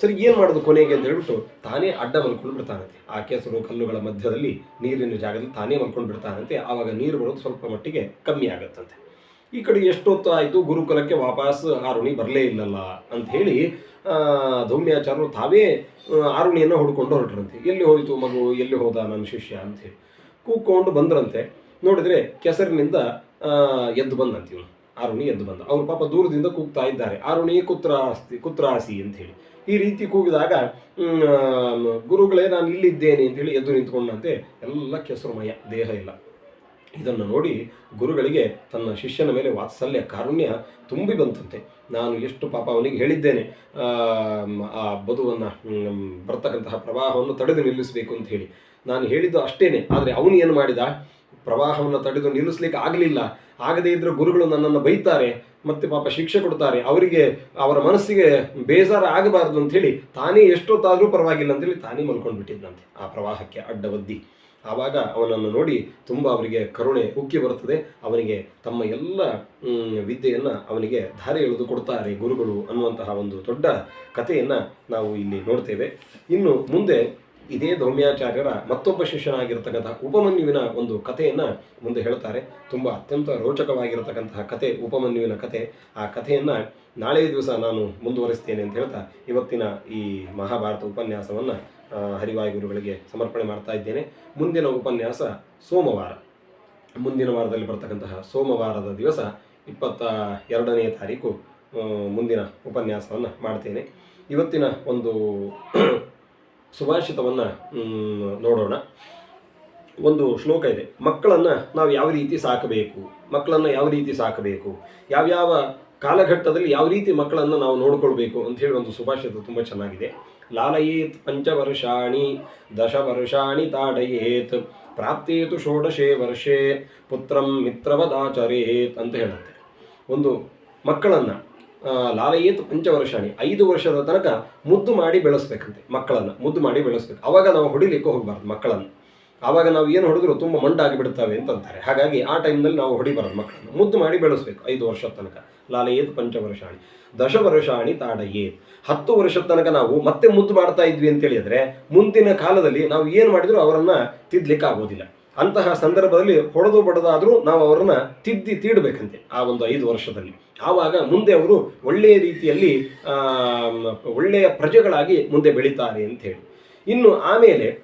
ಸರಿ, ಏನು ಮಾಡೋದು ಕೊನೆಗೆ ಅಂತ ಹೇಳ್ಬಿಟ್ಟು ತಾನೇ ಅಡ್ಡ ಮಲ್ಕೊಂಡು ಬಿಡ್ತಾನಂತೆ. ಆ ಕೆಸರು, ಕಲ್ಲುಗಳ ಮಧ್ಯದಲ್ಲಿ ನೀರಿನ ಜಾಗದಲ್ಲಿ ತಾನೇ ಮಲ್ಕೊಂಡು ಬಿಡ್ತಾನಂತೆ. ಆವಾಗ ನೀರು ಬರೋದು ಸ್ವಲ್ಪ ಮಟ್ಟಿಗೆ ಕಮ್ಮಿ ಆಗುತ್ತಂತೆ. ಈ ಕಡೆ ಎಷ್ಟೊತ್ತು ಆಯಿತು ಗುರುಕುಲಕ್ಕೆ ವಾಪಸ್ ಆರುಣಿ ಬರಲೇ ಇಲ್ಲಲ್ಲ ಅಂತ ಹೇಳಿ ಧೌಮ್ಯಾಚಾರ್ಯರು ತಾವೇ ಆರುಣಿಯನ್ನು ಹುಡ್ಕೊಂಡು ಹೊರಟ್ರಂತೆ. ಎಲ್ಲಿ ಹೋಯಿತು ಮಗು? ಎಲ್ಲಿ ಹೋದ ನನ್ನ ಶಿಷ್ಯ ಅಂತ ಹೇಳಿ. ಕೂತ್ಕೊಂಡು ಬಂದ್ರಂತೆ. ನೋಡಿದರೆ ಕೆಸರಿನಿಂದ ಎದ್ದು ಬಂದಂತೆ ಇವನು. ಆರುಣಿ ಎದ್ದು ಬಂದ. ಅವ್ರು ಪಾಪ ದೂರದಿಂದ ಕೂಗ್ತಾ ಇದ್ದಾರೆ. ಆರುಣಿ ಕುತ್ರಾಸ್ತಿ ಕುತ್ರಾಸಿ ಅಂತ ಹೇಳಿ. ಈ ರೀತಿ ಕೂಗಿದಾಗ ಗುರುಗಳೇ, ನಾನು ಇಲ್ಲಿದ್ದೇನೆ ಅಂತೇಳಿ ಎದ್ದು ನಿಂತ್ಕೊಂಡಂತೆ. ಎಲ್ಲ ಕೆಸರುಮಯ ದೇಹ ಇಲ್ಲ ಇದನ್ನು ನೋಡಿ ಗುರುಗಳಿಗೆ ತನ್ನ ಶಿಷ್ಯನ ಮೇಲೆ ವಾತ್ಸಲ್ಯ ಕಾರುಣ್ಯ ತುಂಬಿ ಬಂತಂತೆ. ನಾನು ಎಷ್ಟು ಪಾಪ ಅವನಿಗೆ ಹೇಳಿದ್ದೇನೆ. ಆ, ಬದುವನ್ನು ಬರ್ತಕ್ಕಂತಹ ಪ್ರವಾಹವನ್ನು ತಡೆದು ನಿಲ್ಲಿಸಬೇಕು ಅಂತ ಹೇಳಿ. ನಾನು ಹೇಳಿದ್ದು ಅಷ್ಟೇನೆ. ಆದರೆ ಅವನು ಏನು ಮಾಡಿದ? ಪ್ರವಾಹವನ್ನು ತಡೆದು ನಿಲ್ಲಿಸ್ಲಿಕ್ಕೆ ಆಗಲಿಲ್ಲ. ಆಗದೇ ಇದ್ದರೆ ಗುರುಗಳು ನನ್ನನ್ನು ಬೈತಾರೆ ಮತ್ತೆ ಪಾಪ ಶಿಕ್ಷೆ ಕೊಡ್ತಾರೆ. ಅವರಿಗೆ ಅವರ ಮನಸ್ಸಿಗೆ ಬೇಜಾರ ಆಗಬಾರ್ದು ಅಂತೇಳಿ ತಾನೇ ಎಷ್ಟೊತ್ತಾದರೂ ಪರವಾಗಿಲ್ಲ ಅಂತೇಳಿ ತಾನೇ ಮಲ್ಕೊಂಡು ಬಿಟ್ಟಿದ್ದಂತೆ ಆ ಪ್ರವಾಹಕ್ಕೆ ಅಡ್ಡ ಒದ್ದಿ ಆವಾಗ ಅವನನ್ನು ನೋಡಿ ತುಂಬ ಅವರಿಗೆ ಕರುಣೆ ಉಕ್ಕಿ ಬರುತ್ತದೆ. ಅವನಿಗೆ ತಮ್ಮ ಎಲ್ಲ ವಿದ್ಯೆಯನ್ನು ಅವನಿಗೆ ಧಾರೆ ಎಳೆದು ಕೊಡ್ತಾರೆ ಗುರುಗಳು ಅನ್ನುವಂತಹ ಒಂದು ದೊಡ್ಡ ಕಥೆಯನ್ನು ನಾವು ಇಲ್ಲಿ ನೋಡ್ತೇವೆ. ಇನ್ನು ಮುಂದೆ ಇದೇ ಧೌಮ್ಯಾಚಾರ್ಯರ ಮತ್ತೊಬ್ಬ ಶಿಷ್ಯನಾಗಿರ್ತಕ್ಕಂತಹ ಉಪಮನ್ಯುವಿನ ಒಂದು ಕಥೆಯನ್ನು ಮುಂದೆ ಹೇಳ್ತಾರೆ. ತುಂಬ ಅತ್ಯಂತ ರೋಚಕವಾಗಿರತಕ್ಕಂತಹ ಕತೆ ಉಪಮನ್ಯುವಿನ ಕತೆ ಆ ಕಥೆಯನ್ನು ನಾಳೆ ದಿವಸ ನಾನು ಮುಂದುವರಿಸ್ತೇನೆ ಅಂತ ಹೇಳ್ತಾ ಇವತ್ತಿನ ಈ ಮಹಾಭಾರತ ಉಪನ್ಯಾಸವನ್ನು ಹರಿವಾಯು ಗುರುಗಳಿಗೆ ಸಮರ್ಪಣೆ ಮಾಡ್ತಾ ಇದ್ದೇನೆ. ಮುಂದಿನ ಉಪನ್ಯಾಸ ಸೋಮವಾರ. ಮುಂದಿನ ವಾರದಲ್ಲಿ ಬರ್ತಕ್ಕಂತಹ ಸೋಮವಾರದ ದಿವಸ ಇಪ್ಪತ್ತ ಎರಡನೇ ತಾರೀಕು ಮುಂದಿನ ಉಪನ್ಯಾಸವನ್ನು ಮಾಡ್ತೇನೆ. ಇವತ್ತಿನ ಒಂದು ಸುಭಾಷಿತವನ್ನು ನೋಡೋಣ. ಒಂದು ಶ್ಲೋಕ ಇದೆ. ಮಕ್ಕಳನ್ನು ನಾವು ಯಾವ ರೀತಿ ಸಾಕಬೇಕು? ಮಕ್ಕಳನ್ನು ಯಾವ ರೀತಿ ಸಾಕಬೇಕು? ಯಾವ್ಯಾವ ಕಾಲಘಟ್ಟದಲ್ಲಿ ಯಾವ ರೀತಿ ಮಕ್ಕಳನ್ನು ನಾವು ನೋಡಿಕೊಳ್ಬೇಕು ಅಂತ ಹೇಳಿ ಒಂದು ಸುಭಾಷಿತ ತುಂಬ ಚೆನ್ನಾಗಿದೆ. ಲಾಲಯೇತ್ ಪಂಚವರ್ಷಾಣಿ ದಶವರ್ಷಾಣಿ ತಾಡಯೇತ್. ಪ್ರಾಪ್ತಿಯೇತು ಷೋಡಶೇ ವರ್ಷೇ, ಪುತ್ರಂ ಮಿತ್ರವದಾಚರೇತ್ ಅಂತ ಹೇಳುತ್ತೆ. ಒಂದು ಮಕ್ಕಳನ್ನು ಲಾಲಯೇತ್ ಪಂಚವರ್ಷಾಣಿ ಐದು ವರ್ಷದ ತನಕ ಮುದ್ದು ಮಾಡಿ ಬೆಳೆಸ್ಬೇಕಂತೆ ಮಕ್ಕಳನ್ನು, ಮುದ್ದು ಮಾಡಿ ಬೆಳೆಸ್ಬೇಕು. ಅವಾಗ ನಾವು ಹೊಡಿಲಿಕ್ಕೆ ಹೋಗಬಾರ್ದು ಮಕ್ಕಳನ್ನು. ಆವಾಗ ನಾವು ಏನು ಹೊಡೆದ್ರು ತುಂಬ ಮಂಡಾಗಿ ಬಿಡ್ತವೆ ಅಂತ ಅಂತಾರೆ ಹಾಗಾಗಿ ಆ ಟೈಮ್ನಲ್ಲಿ ನಾವು ಹೊಡಿಬಾರದು ಮಕ್ಕಳನ್ನು. ಮುದ್ದು ಮಾಡಿ ಬೆಳೆಸ್ಬೇಕು. ಐದು ವರ್ಷದ ತನಕ. ಲಾಲಯೇತ್ ಪಂಚವರ್ಷಾಣಿ. ದಶವರ್ಷಾಣಿ ತಾಡಯೇ ಹತ್ತು ವರ್ಷದ ತನಕ ನಾವು ಮತ್ತೆ ಮುದ್ದು ಮಾಡ್ತಾ ಇದ್ವಿ ಅಂತ ಹೇಳಿದ್ರೆ ಮುಂದಿನ ಕಾಲದಲ್ಲಿ ನಾವು ಏನು ಮಾಡಿದ್ರು ಅವರನ್ನ ತಿದ್ದಲಿಕ್ಕೆ ಆಗೋದಿಲ್ಲ ಅಂತಹ ಸಂದರ್ಭದಲ್ಲಿ ಹೊಡೆದು ಬಡದಾದರೂ ನಾವು ಅವರನ್ನ ತಿದ್ದಿ ತೀಡಬೇಕಂತೆ ಆ ಒಂದು ಐದು ವರ್ಷದಲ್ಲಿ. ಆವಾಗ ಮುಂದೆ ಅವರು ಒಳ್ಳೆಯ ರೀತಿಯಲ್ಲಿ ಒಳ್ಳೆಯ ಪ್ರಜೆಗಳಾಗಿ ಮುಂದೆ ಬೆಳೀತಾರೆ ಅಂತ ಹೇಳಿ. ಇನ್ನು ಆಮೇಲೆ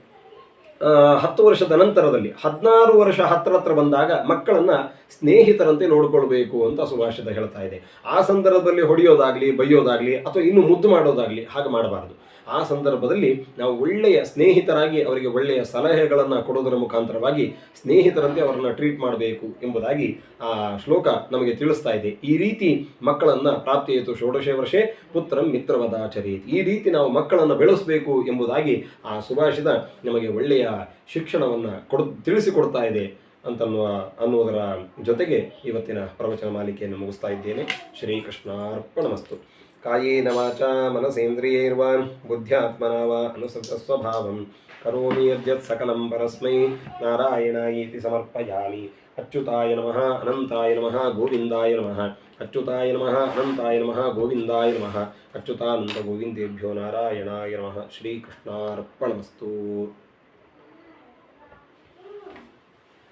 ಹತ್ತು ವರ್ಷದ ನಂತರದಲ್ಲಿ, ಹದಿನಾರು ವರ್ಷ ಹತ್ರ ಹತ್ರ ಬಂದಾಗ ಮಕ್ಕಳನ್ನ ಸ್ನೇಹಿತರಂತೆ ನೋಡಿಕೊಳ್ಬೇಕು ಅಂತ ಸುಭಾಷಿತ ಹೇಳ್ತಾ ಇದೆ. ಆ ಸಂದರ್ಭದಲ್ಲಿ ಹೊಡೆಯೋದಾಗಲಿ, ಬೈಯೋದಾಗ್ಲಿ ಅಥವಾ ಇನ್ನು ಮುದ್ದು ಮಾಡೋದಾಗ್ಲಿ ಹಾಗೆ ಮಾಡಬಾರದು. ಆ ಸಂದರ್ಭದಲ್ಲಿ ನಾವು ಒಳ್ಳೆಯ ಸ್ನೇಹಿತರಾಗಿ ಅವರಿಗೆ ಒಳ್ಳೆಯ ಸಲಹೆಗಳನ್ನು ಕೊಡೋದರ ಮುಖಾಂತರವಾಗಿ ಸ್ನೇಹಿತರಂತೆ ಅವರನ್ನು ಟ್ರೀಟ್ ಮಾಡಬೇಕು ಎಂಬುದಾಗಿ ಆ ಶ್ಲೋಕ ನಮಗೆ ತಿಳಿಸ್ತಾ ಇದೆ. ಈ ರೀತಿ ಮಕ್ಕಳನ್ನು ಪ್ರಾಪ್ತಿಯಿತು ಷೋಡಶೇ ವರ್ಷೇ ಪುತ್ರಂ ಮಿತ್ರವದಾಚರೇತ್. ಈ ರೀತಿ ನಾವು ಮಕ್ಕಳನ್ನು ಬೆಳೆಸಬೇಕು ಎಂಬುದಾಗಿ ಆ ಸುಭಾಷಿತ ನಮಗೆ ಒಳ್ಳೆಯ ಶಿಕ್ಷಣವನ್ನು ಕೊಡ ತಿಳಿಸಿಕೊಡ್ತಾ ಇದೆ ಅಂತನ್ನುವ ಅನ್ನುವುದರ ಜೊತೆಗೆ ಇವತ್ತಿನ ಪ್ರವಚನ ಮಾಲಿಕೆಯನ್ನು ಮುಗಿಸ್ತಾ ಇದ್ದೇನೆ. ಶ್ರೀಕೃಷ್ಣಾರ್ಪಣಮಸ್ತು. కాయేన వాచ మనసేంద్రియైర్వా బుద్ధ్యాత్మనా వా అనుసృతస్వభావం కరోమి యజ్జత్ సకలం పరస్మై నారాయణాయేతి సమర్పయామి అచ్యుతాయ నమ అనంతాయ నమ గోవిందాయ నమ అచ్యుతాయ నమ అనంతాయ నమ గోవిందాయ నమ అచ్యుతానంత గోవిందేభ్యో నారాయణాయ నమ శ్రీకృష్ణార్పణమస్తు